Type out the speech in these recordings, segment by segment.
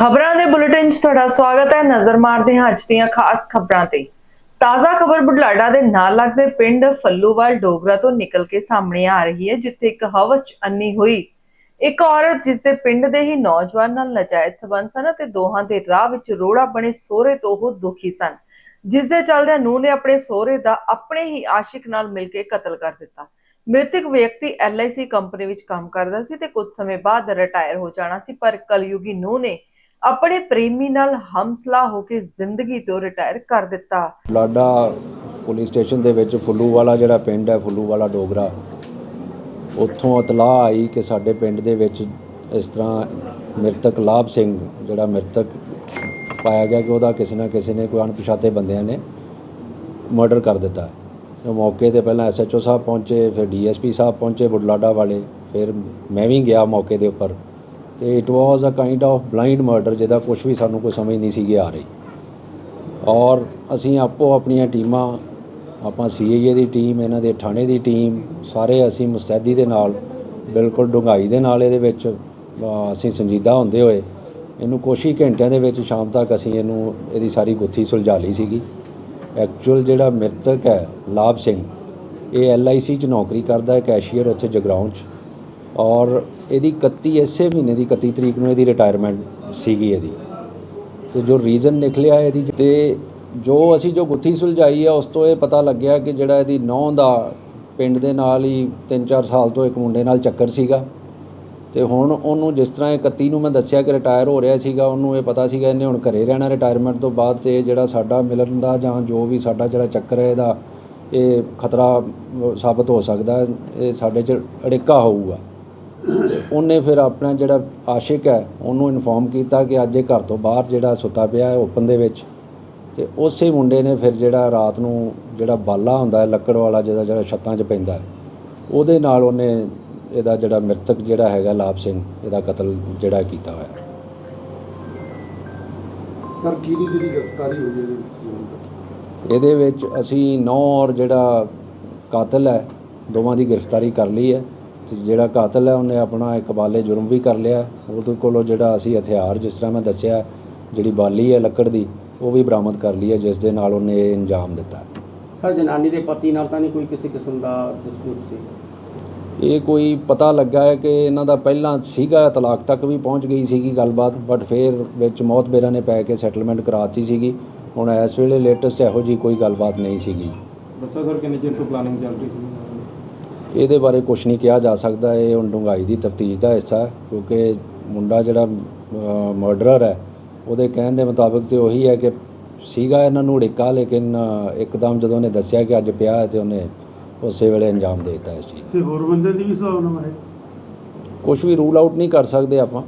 ਖਬਰਾਂ ਦੇ ਬੁਲੇਟਿਨ 'ਚ ਤੁਹਾਡਾ ਸਵਾਗਤ ਹੈ। ਨਜ਼ਰ ਮਾਰਦੇ ਹਾਂ ਅੱਜ ਦੀਆਂ ਖਾਸ ਖਬਰਾਂ ਤੇ। ਤਾਜ਼ਾ ਖਬਰ ਬੁਢਲਾਡਾ ਦੇ ਨਾਲ ਲੱਗਦੇ ਪਿੰਡ ਫੱਲੂਵਾਲ ਡੋਗਰਾ ਤੋਂ ਨਿਕਲ ਕੇ ਸਾਹਮਣੇ ਆ ਰਹੀ ਹੈ, ਜਿੱਥੇ ਇੱਕ ਹਵਸ 'ਚ ਅੰਨੀ ਹੋਈ। ਇੱਕ ਔਰਤ ਜਿਸ ਦੇ ਪਿੰਡ ਦੇ ਹੀ ਨੌਜਵਾਨ ਨਾਲ ਨਜਾਇਜ਼ ਸਬੰਧ ਸਨ ਅਤੇ ਦੋਹਾਂ ਦੇ ਰਾਹ ਵਿੱਚ ਰੋੜਾ ਬਣੇ ਸੋਹਰੇ ਤੋਂ ਉਹ ਦੁਖੀ ਸਨ। ਜਿਸ ਦੇ ਚੱਲਦਿਆਂ ਨੂੰਹ ਨੇ ਆਪਣੇ ਸੋਹਰੇ ਦਾ ਆਪਣੇ ਹੀ ਆਸ਼ਿਕ ਨਾਲ ਮਿਲ ਕੇ ਕਤਲ ਕਰ ਦਿੱਤਾ। ਮ੍ਰਿਤਕ ਵਿਅਕਤੀ LIC ਕੰਪਨੀ ਵਿੱਚ ਕੰਮ ਕਰਦਾ ਸੀ ਤੇ ਕੁਝ ਸਮੇਂ ਬਾਅਦ ਰਿਟਾਇਰ ਹੋ ਜਾਣਾ ਸੀ, ਪਰ ਕਲਯੁਗੀ ਨੂੰਹ ਨੇ ਆਪਣੇ ਪ੍ਰੇਮੀ ਨਾਲ ਹਮਸਲਾ ਹੋ ਕੇ ਜ਼ਿੰਦਗੀ ਤੋਂ ਰਿਟਾਇਰ ਕਰ ਦਿੱਤਾ। ਲਾਡਾ ਪੁਲਿਸ ਸਟੇਸ਼ਨ ਦੇ ਵਿੱਚ ਫੁੱਲੂ ਵਾਲਾ ਜਿਹੜਾ ਪਿੰਡ ਹੈ ਫੁੱਲੂ ਵਾਲਾ ਡੋਗਰਾ, ਉੱਥੋਂ ਇਤਲਾਹ ਆਈ ਕਿ ਸਾਡੇ ਪਿੰਡ ਦੇ ਵਿੱਚ ਇਸ ਤਰ੍ਹਾਂ ਮ੍ਰਿਤਕ ਲਾਭ ਸਿੰਘ ਜਿਹੜਾ ਮ੍ਰਿਤਕ ਪਾਇਆ ਗਿਆ ਕਿ ਉਹਦਾ ਕਿਸੇ ਨਾ ਕਿਸੇ ਨੇ ਕੋਈ ਅਣਪਛਾਤੇ ਬੰਦਿਆਂ ਨੇ ਮਰਡਰ ਕਰ ਦਿੱਤਾ। ਉਹ ਮੌਕੇ ਤੇ ਪਹਿਲਾਂ ਐਸਐਚਓ ਸਾਹਿਬ ਪਹੁੰਚੇ, ਫਿਰ ਡੀਐਸਪੀ ਸਾਹਿਬ ਪਹੁੰਚੇ ਬੁਢਲਾਡਾ ਵਾਲੇ, ਫਿਰ ਮੈਂ ਵੀ ਗਿਆ ਮੌਕੇ ਦੇ ਉੱਪਰ। ਤੇ it was a kind of blind murder ਜਿਹਦਾ ਕੁਝ ਵੀ ਸਾਨੂੰ ਕੋਈ ਸਮਝ ਨਹੀਂ ਸੀਗੀ ਆ ਰਹੀ। ਔਰ ਅਸੀਂ ਆਪੋ ਆਪਣੀਆਂ ਟੀਮਾਂ, ਆਪਾਂ ਸੀਆਈਏ ਦੀ ਟੀਮ, ਇਹਨਾਂ ਦੇ ਥਾਣੇ ਦੀ ਟੀਮ, ਸਾਰੇ ਅਸੀਂ ਮੁਸਤੈਦੀ ਦੇ ਨਾਲ, ਬਿਲਕੁਲ ਡੂੰਘਾਈ ਦੇ ਨਾਲ ਇਹਦੇ ਵਿੱਚ ਅਸੀਂ ਸੰਜੀਦਾ ਹੁੰਦੇ ਹੋਏ, ਇਹਨੂੰ ਕੁਛ ਹੀ ਘੰਟਿਆਂ ਦੇ ਵਿੱਚ ਸ਼ਾਮ ਤੱਕ ਅਸੀਂ ਇਹਨੂੰ, ਇਹਦੀ ਸਾਰੀ ਗੁੱਥੀ ਸੁਲਝਾ ਲਈ ਸੀਗੀ। ਐਕਚੁਅਲ ਜਿਹੜਾ ਮ੍ਰਿਤਕ ਹੈ, ਲਾਭ ਸਿੰਘ, ਇਹ ਐਲਆਈਸੀ 'ਚ ਨੌਕਰੀ ਕਰਦਾ ਹੈ, ਕੈਸ਼ੀਅਰ ਉੱਥੇ ਜਗਰਾਉਂ 'ਚ। ਔਰ ਇਹਦੀ 31 ਇਸੇ ਮਹੀਨੇ ਦੀ 31 ਤਰੀਕ ਨੂੰ ਇਹਦੀ ਰਿਟਾਇਰਮੈਂਟ ਸੀਗੀ ਇਹਦੀ। ਤੇ ਜੋ ਰੀਜ਼ਨ ਨਿਕਲਿਆ ਇਹਦੀ ਤੇ ਜੋ ਅਸੀਂ ਜੋ ਗੁੱਥੀ ਸੁਲਝਾਈ ਆ, ਉਸ ਤੋਂ ਇਹ ਪਤਾ ਲੱਗਿਆ ਕਿ ਜਿਹੜਾ ਇਹਦੀ ਨੌਂ ਦਾ ਪਿੰਡ ਦੇ ਨਾਲ ਹੀ 3-4 ਸਾਲ ਤੋਂ ਇੱਕ ਮੁੰਡੇ ਨਾਲ ਚੱਕਰ ਸੀਗਾ। ਤੇ ਹੁਣ ਉਹਨੂੰ ਜਿਸ ਤਰ੍ਹਾਂ ਇਹ 31 ਨੂੰ ਮੈਂ ਦੱਸਿਆ ਕਿ ਰਿਟਾਇਰ ਹੋ ਰਿਹਾ ਸੀਗਾ, ਉਹਨੂੰ ਇਹ ਪਤਾ ਸੀਗਾ ਇਹਨੇ ਹੁਣ ਘਰੇ ਰਹਿਣਾ ਰਿਟਾਇਰਮੈਂਟ ਤੋਂ ਬਾਅਦ ਤੇ ਇਹ ਜਿਹੜਾ ਸਾਡਾ ਮਿਲਣ ਦਾ ਜਾਂ ਜੋ ਵੀ ਸਾਡਾ ਜਿਹੜਾ ਚੱਕਰ ਹੈ ਇਹਦਾ, ਇਹ ਖਤਰਾ ਸਾਬਤ ਹੋ ਸਕਦਾ, ਇਹ ਸਾਡੇ 'ਚ ਅੜਿੱਕਾ ਹੋਊਗਾ। ਉਹਨੇ ਫਿਰ ਆਪਣਾ ਜਿਹੜਾ ਆਸ਼ਿਕ ਹੈ ਉਹਨੂੰ ਇਨਫੋਰਮ ਕੀਤਾ ਕਿ ਅੱਜ ਇਹ ਘਰ ਤੋਂ ਬਾਹਰ ਜਿਹੜਾ ਸੁੱਤਾ ਪਿਆ ਹੈ ਓਪਨ ਦੇ ਵਿੱਚ। ਤੇ ਉਸੇ ਮੁੰਡੇ ਨੇ ਫਿਰ ਜਿਹੜਾ ਰਾਤ ਨੂੰ ਜਿਹੜਾ ਬਾਲਾ ਹੁੰਦਾ ਹੈ ਲੱਕੜ ਵਾਲਾ ਜਿਹਦਾ ਜਿਹੜਾ ਛੱਤਾਂ 'ਚ ਪੈਂਦਾ ਹੈ ਉਹਦੇ ਨਾਲ ਉਹਨੇ ਇਹਦਾ ਜਿਹੜਾ ਮ੍ਰਿਤਕ ਜਿਹੜਾ ਹੈਗਾ ਲਾਭ ਸਿੰਘ ਇਹਦਾ ਕਤਲ ਜਿਹੜਾ ਕੀਤਾ ਹੋਇਆ। ਸਰ ਕਿਹਦੀ ਕਿਹਦੀ ਗ੍ਰਿਫਤਾਰੀ ਹੋਈ ਹੈ ਇਹਦੇ ਵਿੱਚ ਜੀ ਹੁਣ ਤੱਕ ਇਹਦੇ ਵਿੱਚ ਅਸੀਂ ਨੌ ਔਰ ਜਿਹੜਾ ਕਾਤਲ ਹੈ ਦੋਵਾਂ ਦੀ ਗ੍ਰਿਫਤਾਰੀ ਕਰ ਲਈ ਹੈ। ਤੇ ਜਿਹੜਾ ਕਾਤਲ ਹੈ ਉਹਨੇ ਆਪਣਾ ਇਕਬਾਲੇ ਜੁਰਮ ਵੀ ਕਰ ਲਿਆ। ਉਹਦੇ ਕੋਲੋਂ ਜਿਹੜਾ ਅਸੀਂ ਹਥਿਆਰ ਜਿਸ ਤਰ੍ਹਾਂ ਮੈਂ ਦੱਸਿਆ ਜਿਹੜੀ ਬਾਲੀ ਹੈ ਲੱਕੜ ਦੀ ਉਹ ਵੀ ਬਰਾਮਦ ਕਰ ਲਈ ਹੈ ਜਿਸ ਦੇ ਨਾਲ ਉਹਨੇ ਇਹ ਅੰਜਾਮ ਦਿੱਤਾ। ਸਰ ਜਨਾਨੀ ਦੇ ਪਤੀ ਨਾਲ ਤਾਂ ਨਹੀਂ ਕੋਈ ਕਿਸੇ ਕਿਸਮ ਦਾ ਡਿਸਪਿਊਟ ਸੀ? ਇਹ ਕੋਈ ਪਤਾ ਲੱਗਾ ਹੈ ਕਿ ਇਹਨਾਂ ਦਾ ਪਹਿਲਾਂ ਸੀਗਾ ਤਲਾਕ ਤੱਕ ਵੀ ਪਹੁੰਚ ਗਈ ਸੀਗੀ ਗੱਲਬਾਤ ਬਟ ਫਿਰ ਵਿੱਚ ਮੌਤ ਬੇਰਾਂ ਨੇ ਪੈ ਕੇ ਸੈਟਲਮੈਂਟ ਕਰਾਤੀ ਸੀਗੀ। ਹੁਣ ਇਸ ਵੇਲੇ ਲੇਟੈਸਟ ਇਹੋ ਜੀ ਕੋਈ ਗੱਲਬਾਤ ਨਹੀਂ ਸੀਗੀ। ਦੱਸਿਆ ਸਰ ਕਿੰਨੇ ਚਿਰ ਤੋਂ ਪਲਾਨਿੰਗ ਚੱਲ ਰਹੀ ਸੀ? ਇਹਦੇ ਬਾਰੇ ਕੁਝ ਨਹੀਂ ਕਿਹਾ ਜਾ ਸਕਦਾ। ਇਹ ਹੁਣ ਡੂੰਘਾਈ ਦੀ ਤਫਤੀਸ਼ ਦਾ ਹਿੱਸਾ ਕਿਉਂਕਿ ਮੁੰਡਾ ਜਿਹੜਾ ਮਰਡਰਰ ਹੈ ਉਹਦੇ ਕਹਿਣ ਦੇ ਮੁਤਾਬਕ ਤੇ ਉਹੀ ਹੈ ਕਿ ਸੀਗਾ ਇਹਨਾਂ ਨੂੰ ਉੜਿੱਕਾ ਲੇਕਿਨ ਇੱਕਦਮ ਜਦੋਂ ਉਹਨੇ ਦੱਸਿਆ ਕਿ ਅੱਜ ਪਿਆ ਹੈ ਤੇ ਉਹਨੇ ਉਸੇ ਵੇਲੇ ਅੰਜਾਮ ਦੇ ਦਿੱਤਾ ਇਸ ਚੀਜ਼ ਤੇ ਹੋਰ ਬੰਦੇ ਦੀ ਵੀ ਨਾਲ ਹੈ ਕੁਝ ਵੀ ਰੂਲ ਆਊਟ ਨਹੀਂ ਕਰ ਸਕਦੇ ਆਪਾਂ।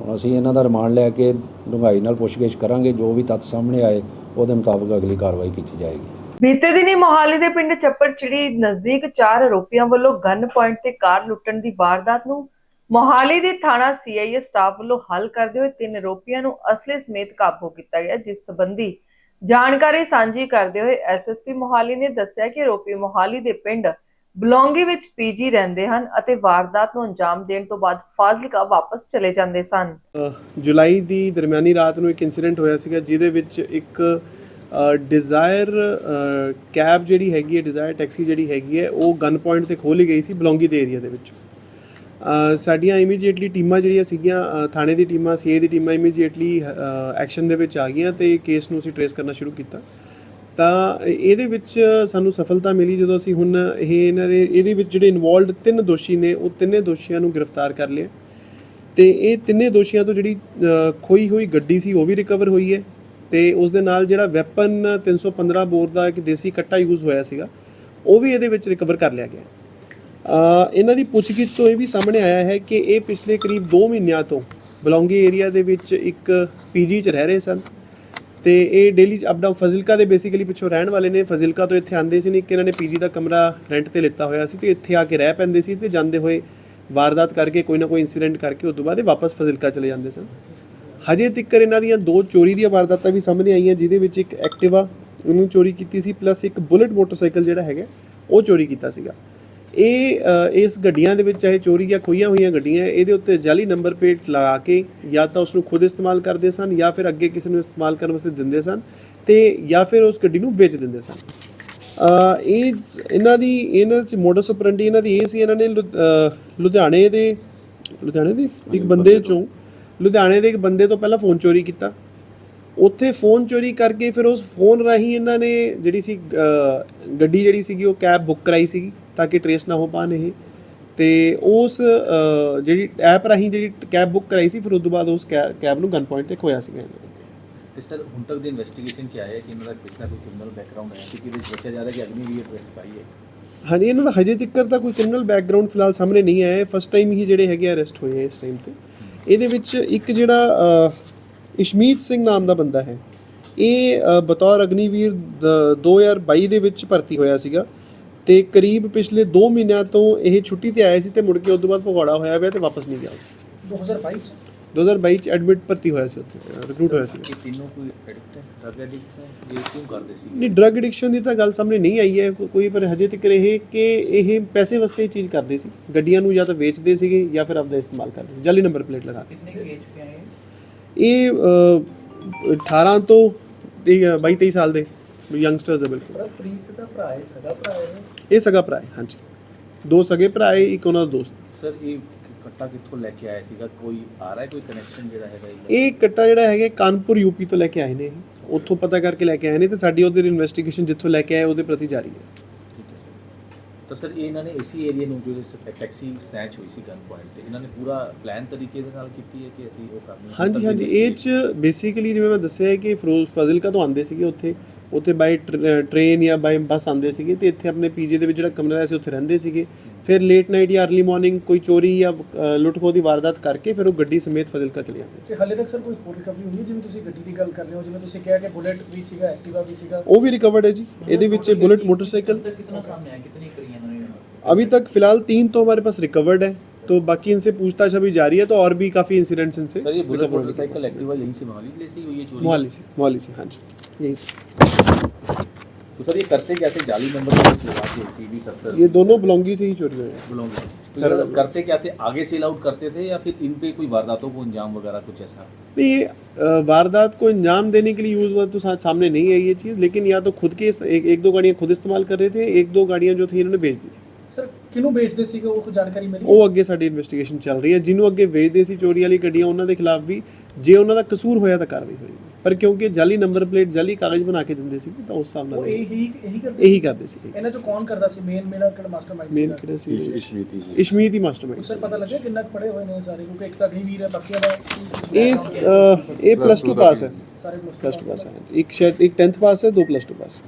ਹੁਣ ਅਸੀਂ ਇਹਨਾਂ ਦਾ ਰਿਮਾਂਡ ਲੈ ਕੇ ਡੂੰਘਾਈ ਨਾਲ ਪੁੱਛਗਿੱਛ ਕਰਾਂਗੇ ਜੋ ਵੀ ਤੱਥ ਸਾਹਮਣੇ ਆਏ ਉਹਦੇ ਮੁਤਾਬਕ ਅਗਲੀ ਕਾਰਵਾਈ ਕੀਤੀ ਜਾਏਗੀ। ਬੀਤੇ ਦਿਨੀ ਮੋਹਾਲੀ ਦੇ ਪਿੰਡ ਚੱਪੜਚਿੜੀ ਨਜ਼ਦੀਕ ਚਾਰ ਆਰੋਪੀਆਂ ਵੱਲੋਂ ਗਨ ਪੁਆਇੰਟ ਤੇ ਕਾਰ ਲੁੱਟਣ ਦੀ ਵਾਰਦਾਤ ਨੂੰ ਮੋਹਾਲੀ ਦੀ ਥਾਣਾ ਸੀਆਈਏ ਸਟਾਫ ਵੱਲੋਂ ਹੱਲ ਕਰਦੇ ਹੋਏ ਤਿੰਨ ਆਰੋਪੀਆਂ ਨੂੰ ਅਸਲੇ ਸਮੇਤ ਕਾਬੂ ਕੀਤਾ ਗਿਆ, ਜਿਸ ਸੰਬੰਧੀ ਜਾਣਕਾਰੀ ਸਾਂਝੀ ਕਰਦੇ ਹੋਏ ਐਸਐਸਪੀ ਮੋਹਾਲੀ ਨੇ ਦੱਸਿਆ ਕਿ ਆਰੋਪੀ ਮੋਹਾਲੀ ਦੇ ਪਿੰਡ ਬਲੌਂਗੀ ਵਿੱਚ ਪੀਜੀ ਰਹਿੰਦੇ ਹਨ ਅਤੇ ਵਾਰਦਾਤ ਨੂੰ ਅੰਜਾਮ ਦੇਣ ਤੋਂ ਬਾਅਦ ਫਾਜ਼ਿਲਕਾ ਵਾਪਸ ਚਲੇ ਜਾਂਦੇ ਸਨ। ਜੁਲਾਈ ਦੀ ਦਰਮਿਆਨੀ ਰਾਤ ਨੂੰ ਇੱਕ ਇਨਸੀਡੈਂਟ ਹੋਇਆ ਸੀਗਾ, ਜਿਹਦੇ ਵਿੱਚ ਇੱਕ ਡਿਜ਼ਾਇਰ ਕੈਬ ਜਿਹੜੀ ਹੈਗੀ ਹੈ ਡਿਜ਼ਾਇਰ ਟੈਕਸੀ ਜਿਹੜੀ ਹੈਗੀ ਹੈ, ਉਹ ਗਨ ਪੁਆਇੰਟ ਤੇ ਖੋਲੀ ਗਈ ਸੀ ਬਲੌਂਗੀ ਦੇ ਏਰੀਆ ਦੇ ਵਿੱਚ। ਸਾਡੀਆਂ ਇਮੀਡੀਏਟਲੀ ਟੀਮਾਂ ਜਿਹੜੀਆਂ ਸੀਗੀਆਂ ਥਾਣੇ ਦੀ ਟੀਮਾਂ ਸੀਏ ਦੀ ਟੀਮਾਂ ਇਮੀਡੀਏਟਲੀ ਐਕਸ਼ਨ ਦੇ ਵਿੱਚ ਆ ਗਈਆਂ ਤੇ ਕੇਸ ਨੂੰ ਅਸੀਂ ਟਰੇਸ ਕਰਨਾ ਸ਼ੁਰੂ ਕੀਤਾ। ਤਾਂ ਇਹਦੇ ਵਿੱਚ ਸਾਨੂੰ ਸਫਲਤਾ ਮਿਲੀ ਜਦੋਂ ਅਸੀਂ ਹੁਣ ਇਹ ਇਹਨਾਂ ਦੇ, ਇਹਦੇ ਵਿੱਚ ਜਿਹੜੇ ਇਨਵੋਲਡ ਤਿੰਨ ਦੋਸ਼ੀ ਨੇ, ਉਹ ਤਿੰਨੇ ਦੋਸ਼ੀਆਂ ਨੂੰ ਗ੍ਰਿਫਤਾਰ ਕਰ ਲਿਆ। ਤੇ ਇਹ ਤਿੰਨੇ ਦੋਸ਼ੀਆਂ ਤੋਂ ਜਿਹੜੀ ਖੋਈ ਹੋਈ ਗੱਡੀ ਸੀ, ਉਹ ਵੀ ਰਿਕਵਰ ਹੋਈ ਹੈ। ਤੇ ਉਸ ਦੇ ਨਾਲ ਜਿਹੜਾ ਵੈਪਨ 315 ਬੋਰ ਦਾ ਇੱਕ ਦੇਸੀ ਕੱਟਾ ਯੂਜ਼ ਹੋਇਆ ਸੀਗਾ ਉਹ ਵੀ ਇਹਦੇ ਵਿੱਚ ਰਿਕਵਰ ਕਰ ਲਿਆ ਗਿਆ। ਅ, ਇਹਨਾਂ ਦੀ ਪੁੱਛਗਿੱਛ ਤੋਂ ਇਹ ਵੀ ਸਾਹਮਣੇ ਆਇਆ ਹੈ ਕਿ ਇਹ ਪਿਛਲੇ ਕਰੀਬ 2 ਮਹੀਨਿਆਂ ਤੋਂ ਬਲੌਂਗੀ ਏਰੀਆ ਦੇ ਵਿੱਚ ਇੱਕ ਪੀਜੀ 'ਚ ਰਹਿ ਰਹੇ ਸਨ ਤੇ ਇਹ ਡੇਲੀ ਅਪਡਾਊਨ ਫਜ਼ਿਲਕਾ ਦੇ ਬੇਸਿਕਲੀ ਪਿੱਛੋਂ ਰਹਿਣ ਵਾਲੇ ਨੇ। ਫਜ਼ਿਲਕਾ ਤੋਂ ਇੱਥੇ ਆਂਦੇ ਸੀ ਨਹੀਂ ਕਿ ਇਹਨਾਂ ਨੇ ਪੀਜੀ ਦਾ ਕਮਰਾ ਰੈਂਟ ਤੇ ਲਿੱਤਾ ਹੋਇਆ ਸੀ ਤੇ ਇੱਥੇ ਆ ਕੇ ਰਹਿ ਪੈਂਦੇ ਸੀ ਤੇ ਜਾਂਦੇ ਹੋਏ ਵਾਰਦਾਤ ਕਰਕੇ ਕੋਈ ਨਾ ਕੋਈ ਇਨਸੀਡੈਂਟ ਕਰਕੇ ਉਸ ਤੋਂ ਬਾਅਦ ਇਹ ਵਾਪਸ ਫਜ਼ਿਲਕਾ ਚਲੇ ਜਾਂਦੇ ਸਨ। ਹਜੇ ਤੱਕਰ ਇਹਨਾਂ ਦੀਆਂ ਦੋ ਚੋਰੀ ਦੀਆਂ ਵਾਰਦਾਤਾਂ ਵੀ ਸਾਹਮਣੇ ਆਈਆਂ, ਜਿਹਦੇ ਵਿੱਚ ਇੱਕ ਐਕਟਿਵਾ ਉਹਨੂੰ ਚੋਰੀ ਕੀਤੀ ਸੀ ਪਲੱਸ ਇੱਕ ਬੁਲਟ ਮੋਟਰਸਾਈਕਲ ਜਿਹੜਾ ਹੈਗਾ, ਉਹ ਚੋਰੀ ਕੀਤਾ ਸੀਗਾ। ਇਹ ਇਸ ਗੱਡੀਆਂ ਦੇ ਵਿੱਚ ਚਾਹੇ ਚੋਰੀ ਜਾਂ ਖੋਈਆਂ ਹੋਈਆਂ ਗੱਡੀਆਂ, ਇਹਦੇ ਉੱਤੇ ਜਾਲੀ ਨੰਬਰ ਪਲੇਟ ਲਗਾ ਕੇ ਜਾਂ ਤਾਂ ਉਸ ਨੂੰ ਖੁਦ ਇਸਤੇਮਾਲ ਕਰਦੇ ਸਨ ਜਾਂ ਫਿਰ ਅੱਗੇ ਕਿਸੇ ਨੂੰ ਇਸਤੇਮਾਲ ਕਰਨ ਵਾਸਤੇ ਦਿੰਦੇ ਸਨ ਤੇ ਜਾਂ ਫਿਰ ਉਸ ਗੱਡੀ ਨੂੰ ਵੇਚ ਦਿੰਦੇ ਸਨ। ਇਹ ਇਹਨਾਂ ਦੀ, ਇਹਨਾਂ ਚ ਮੋਡਸ ਆਪਰੈਂਡੀ ਇਹਨਾਂ ਦੀ ਇਹ ਸੀ, ਇਹਨਾਂ ਨੇ ਲੁ- ਲੁਧਿਆਣੇ ਦੇ ਲੁਧਿਆਣੇ ਦੇ? ਇੱਕ ਬੰਦੇ ਚੋਂ ਲੁਧਿਆਣੇ ਦੇ ਇੱਕ ਬੰਦੇ ਤੋਂ ਪਹਿਲਾਂ ਫੋਨ ਚੋਰੀ ਕੀਤਾ। ਉੱਥੇ ਫੋਨ ਚੋਰੀ ਕਰਕੇ ਫਿਰ ਉਸ ਫੋਨ ਰਾਹੀਂ ਇਹਨਾਂ ਨੇ ਜਿਹੜੀ ਸੀ ਗੱਡੀ ਜਿਹੜੀ ਸੀਗੀ ਉਹ ਕੈਬ ਬੁੱਕ ਕਰਾਈ ਸੀਗੀ ਤਾਂ ਕਿ ਟਰੇਸ ਨਾ ਹੋ ਪਾਣ ਇਹ। ਤੇ ਉਸ ਜਿਹੜੀ ਐਪ ਰਾਹੀਂ ਜਿਹੜੀ ਕੈਬ ਬੁੱਕ ਕਰਾਈ ਸੀ ਫਿਰ ਉਸ ਤੋਂ ਬਾਅਦ ਉਸ ਕੈ- ਕੈਬ ਨੂੰ ਗਨ ਪੁਆਇੰਟ ਤੇ ਖੋਇਆ ਸੀਗਾ ਇਹਨਾਂ ਨੇ। ਤੇ ਸਰ ਹੁਣ ਤੱਕ ਦੀ ਇਨਵੈਸਟੀਗੇਸ਼ਨ ਕੀ ਆਇਆ ਕਿ ਇਹਨਾਂ ਦਾ ਕਿਸ ਕੋਈ ਕ੍ਰਿਮੀਨਲ ਬੈਕਗ੍ਰਾਉਂਡ ਹੈ ਕਿਉਂਕਿ ਇਹਦੇ ਵਿੱਚ ਦੱਸਿਆ ਜਾ ਰਿਹਾ ਕਿ ਅਗਨੀਵੀਰ ਪ੍ਰੈਸ ਪਾਈ ਹੈ। ਹਾਂਜੀ ਇਹਨਾਂ ਦਾ ਹਜੇ ਤੱਕ ਤਾਂ ਕੋਈ ਕ੍ਰਿਮੀਨਲ ਬੈਕਗ੍ਰਾਉਂਡ ਫਿਲਹਾਲ ਸਾਹਮਣੇ ਨਹੀਂ ਆਇਆ। ਫਸਟ ਟਾਈਮ ਹੀ ਜਿਹੜੇ ਹੈਗੇ ਅਰੈਸਟ ਹੋਏ ਆ ਇਸ ਟਾਈਮ ਤੇ। ਇਹਦੇ ਵਿੱਚ ਇੱਕ ਜਿਹੜਾ ਇਸ਼ਮੀਤ ਸਿੰਘ ਨਾਮ ਦਾ ਬੰਦਾ ਹੈ। ਇਹ ਬਤੌਰ ਅਗਨੀਵੀਰ ਦ- 2022 ਦੇ ਵਿੱਚ ਭਰਤੀ ਹੋਇਆ ਸੀਗਾ ਤੇ ਕਰੀਬ ਪਿਛਲੇ 2 ਮਹੀਨਿਆਂ ਤੋਂ ਇਹ ਛੁੱਟੀ ਤੇ ਆਇਆ ਸੀ ਤੇ ਮੁੜ ਕੇ ਉਸ ਤੋਂ ਬਾਅਦ ਭਗੌੜਾ ਹੋਇਆ ਹੋਇਆ ਤੇ ਵਾਪਸ ਨਹੀਂ ਗਿਆ। 2022 ਚ? 2022 ਚ ਐਡਮਿਟ ਭਰਤੀ ਹੋਇਆ ਸੀ ਉੱਥੇ ਰਿਕਰੂਟ ਹੋਇਆ ਸੀ। ਤਿੰਨੋਂ ਕੋਈ ਐਡਿਕਟ ਹੈ? ਡਰਗ ਐਡਿਕਟ ਹੈ? ਇਹ ਕਿਉਂ ਕਰਦੇ ਸੀ? ਨਹੀਂ ਡਰਗ ਐਡਿਕਸ਼ਨ ਦੀ ਤਾਂ ਗੱਲ ਸਾਹਮਣੇ ਨਹੀਂ ਆਈ ਹੈ ਕੋਈ ਪਰ ਹਜੇ ਤੱਕ ਇਹ ਕਿ ਇਹ ਪੈਸੇ ਵਾਸਤੇ ਇਹ ਚੀਜ਼ ਕਰਦੇ ਸੀ। ਗੱਡੀਆਂ ਨੂੰ ਜਾਂ ਤਾਂ ਵੇਚਦੇ ਸੀਗੇ ਜਾਂ ਫਿਰ ਆਪਦਾ ਇਸਤੇਮਾਲ ਕਰਦੇ ਸੀ। ਜਾਲੀ ਨੰਬਰ ਪਲੇਟ ਲਗਾ ਕੇ। ਇਹ? ਅ, 18 ਤੋਂ 22 23 ਸਾਲ ਦੇ ਯੰਗਸਟਰਸ ਹੈ ਬਿਲਕੁਲ। ਪ੍ਰੀਤ ਦਾ ਭਰਾ ਹੈ ਸਗਾ ਭਰਾ ਹੈ ਇਹ ਸਗਾ ਭਰਾ ਹੈ ਹਾਂਜੀ। ਦੋ ਸਗੇ ਭਰਾ ਹੈ ਇੱਕ ਉਹਨਾਂ ਦਾ ਦੋਸਤ। ਸਰ ਇਹ ਕੱਟਾ ਕਿੱਥੋਂ ਲੈ ਕੇ ਆਇਆ ਸੀਗਾ? ਕੋਈ ਆ ਰਿਹਾ ਕੋਈ ਕਨੈਕਸ਼ਨ ਜਿਹੜਾ ਹੈਗਾ? ਇਹ ਕੱਟਾ ਜਿਹੜਾ ਹੈਗਾ ਕਾਨਪੁਰ ਯੂਪੀ ਤੋਂ ਲੈ ਕੇ ਆਏ ਨੇ ਇਹ। ਉੱਥੋਂ ਪਤਾ ਕਰਕੇ ਲੈ ਕੇ ਆਏ ਨੇ ਤੇ ਸਾਡੀ ਉਹਦੇ ਇਨਵੈਸਟੀਗੇਸ਼ਨ ਜਿੱਥੋਂ ਲੈ ਕੇ ਆਏ ਉਹਦੇ ਪ੍ਰਤੀ ਜਾਰੀ ਹੈ। ਤਾਂ ਸਰ ਇਹ ਇਹਨਾਂ ਨੇ ਇਸੀ ਏਰੀਆ ਨੂੰ ਜੋ ਟੈਕਸੀ ਸਨੈਚ ਹੋਈ ਸੀ ਗਨ ਪੁਆਇੰਟ ਤੇ ਇਹਨਾਂ ਨੇ ਪੂਰਾ ਪਲਾਨ ਤਰੀਕੇ ਦੇ ਨਾਲ ਕੀਤੀ ਹੈ ਕਿ ਅਸੀਂ ਉਹ ਕਰਨੀ ਹੈ? ਹਾਂਜੀ ਹਾਂਜੀ। ਇਹ ਚ ਬੇਸਿਕਲੀ ਜਿਵੇਂ ਮੈਂ ਦੱਸਿਆ ਹੈ ਕਿ ਫਿਰੋਜ਼ ਫਾਜ਼ਿਲਕਾ ਤੋਂ ਆਉਂਦੇ ਸੀਗੇ ਉੱਥੇ। ਉੱਥੇ ਬਾਈ ਟ੍ਰੇਨ ਜਾਂ ਬਾਈ ਬੱਸ ਆਉਂਦੇ ਸੀਗੇ ਤੇ ਇੱਥੇ ਆਪਣੇ ਪੀਜੀ ਦੇ ਵਿੱਚ ਜਿਹੜਾ ਕਮਰਾ ਸੀ ਉੱਥੇ ਰਹਿੰਦੇ ਸੀਗੇ। ਫਿਰ ਲੇਟ ਨਾਈਟ ਜਾਂ अर्ਲੀ ਮਾਰਨਿੰਗ ਕੋਈ ਚੋਰੀ ਜਾਂ ਲੁੱਟਖੋ ਦੀ ਵਾਰਦਾਤ ਕਰਕੇ ਫਿਰ ਉਹ ਗੱਡੀ ਸਮੇਤ ਫਜ਼ਿਲਕਾ ਚਲੇ ਜਾਂਦੇ ਸੀ। ਹਾਲੇ ਤੱਕ ਸਰ ਕੋਈ ਹੋਰ ਰਿਕਵਰੀ ਹੋਈ ਜਿਵੇਂ ਤੁਸੀਂ ਗੱਡੀ ਦੀ ਗੱਲ ਕਰ ਰਹੇ ਹੋ ਜਿਵੇਂ ਤੁਸੀਂ ਕਿਹਾ ਕਿ ਬੁਲੇਟ ਵੀ ਸੀਗਾ ਐਕਟਿਵਾ ਵੀ ਸੀਗਾ। ਉਹ ਵੀ ਰਿਕਵਰਡ ਹੈ ਜੀ। ਇਹਦੇ ਵਿੱਚ ਬੁਲੇਟ ਮੋਟਰਸਾਈਕਲ कितना सामने आया कितनी करी है इन्होंने अभी तक फिलहाल तीन तो हमारे पास रिकवर्ड है तो बाकी इनसे पूछताछ अभी जारी है तो और भी काफ़ी इंसिडेंट्स इनसे सर ये बुलेट मोटरसाइकिल एक्टिवा यहीं से मोहाली से हुई है चोरी? मोहाली से मोहाली से हाँ जी। यहीं से। तो सर ये करते क्या थे जाली नंबर प्लेट लगा के पीबी सत्तर ये दोनों बिलोंगी से ही चोरी हुए हैं बुलाऊंगे तो ये करते क्या थे आगे सेल आउट करते थे या फिर इन पे कोई वारदातों को अंजाम वगैरह कुछ ऐसा नहीं ये अ, वारदात को अंजाम देने के लिए यूज हुआ तो सा- सामने नहीं है ये चीज़ लेकिन या तो खुद के इस- एक, एक दो गाड़ियाँ खुद इस्तेमाल कर रहे थे एक दो गाड़ियाँ जो थी इन्होंने बेच दी थी ਸਰ ਕਿਹਨੂੰ ਵੇਚਦੇ ਸੀਗੇ ਉਹ ਕੋਈ ਜਾਣਕਾਰੀ ਮਿਲੀ ਉਹ ਅੱਗੇ ਸਾਡੀ ਇਨਵੈਸਟੀਗੇਸ਼ਨ ਚੱਲ ਰਹੀ ਹੈ ਜਿਹਨੂੰ ਅੱਗੇ ਵੇਚਦੇ ਸੀ ਚੋਰੀ ਵਾਲੀ ਗੱਡੀਆਂ ਉਹਨਾਂ ਦੇ ਖਿਲਾਫ ਵੀ ਜੇ ਉਹਨਾਂ ਦਾ ਕਸੂਰ ਹੋਇਆ ਤਾਂ ਕਾਰਵਾਈ ਹੋਏਗੀ ਪਰ ਕਿਉਂਕਿ ਜਾਲੀ ਨੰਬਰ ਪਲੇਟ ਜਾਲੀ ਕਾਗਜ਼ ਬਣਾ ਕੇ ਦਿੰਦੇ ਸੀ ਤਾਂ ਉਸ ਹਿਸਾਬ ਉਹ ਨਾਲ ਇਹੀ ਇਹੀ ਕਰਦੇ ਇਹੀ ਕਰਦੇ ਸੀ ਇਹਨਾਂ ਚੋਂ ਕੌਣ ਕਰਦਾ ਸੀ? ਮੇਨ ਮੇਰਾ ਕਿਹੜਾ ਮਾਸਟਰਮਾਈਂਡ ਮੇਨ ਸੀਗਾ? ਕਿਹੜਾ ਸੀ? ਇਸ਼ਮੀਤ ਹੀ ਮਾਸਟਰਮਾਈਂਡ ਸਰ ਪਤਾ ਲੱਗਿਆ ਕਿੰਨਾ ਕੁ ਪੜੇ ਹੋਏ ਨੇ ਸਾਰੇ ਕਿਉਂਕਿ ਇੱਕ ਤਾਂ ਅਗਨੀਵੀਰ ਹੈ ਬਾਕੀਆਂ ਦਾ ਇਸ ਇਹ ਪਲੱਸ 2 ਪਾਸ ਹੈ। ਸਾਰੇ ਪਲੱਸ 2 ਪਾਸ ਹੈ। ਇੱਕ ਸ਼ਾਇਦ ਇੱਕ 10th ਪਾਸ ਹੈ ਦੋ ਪਲੱਸ 2 ਪਾਸ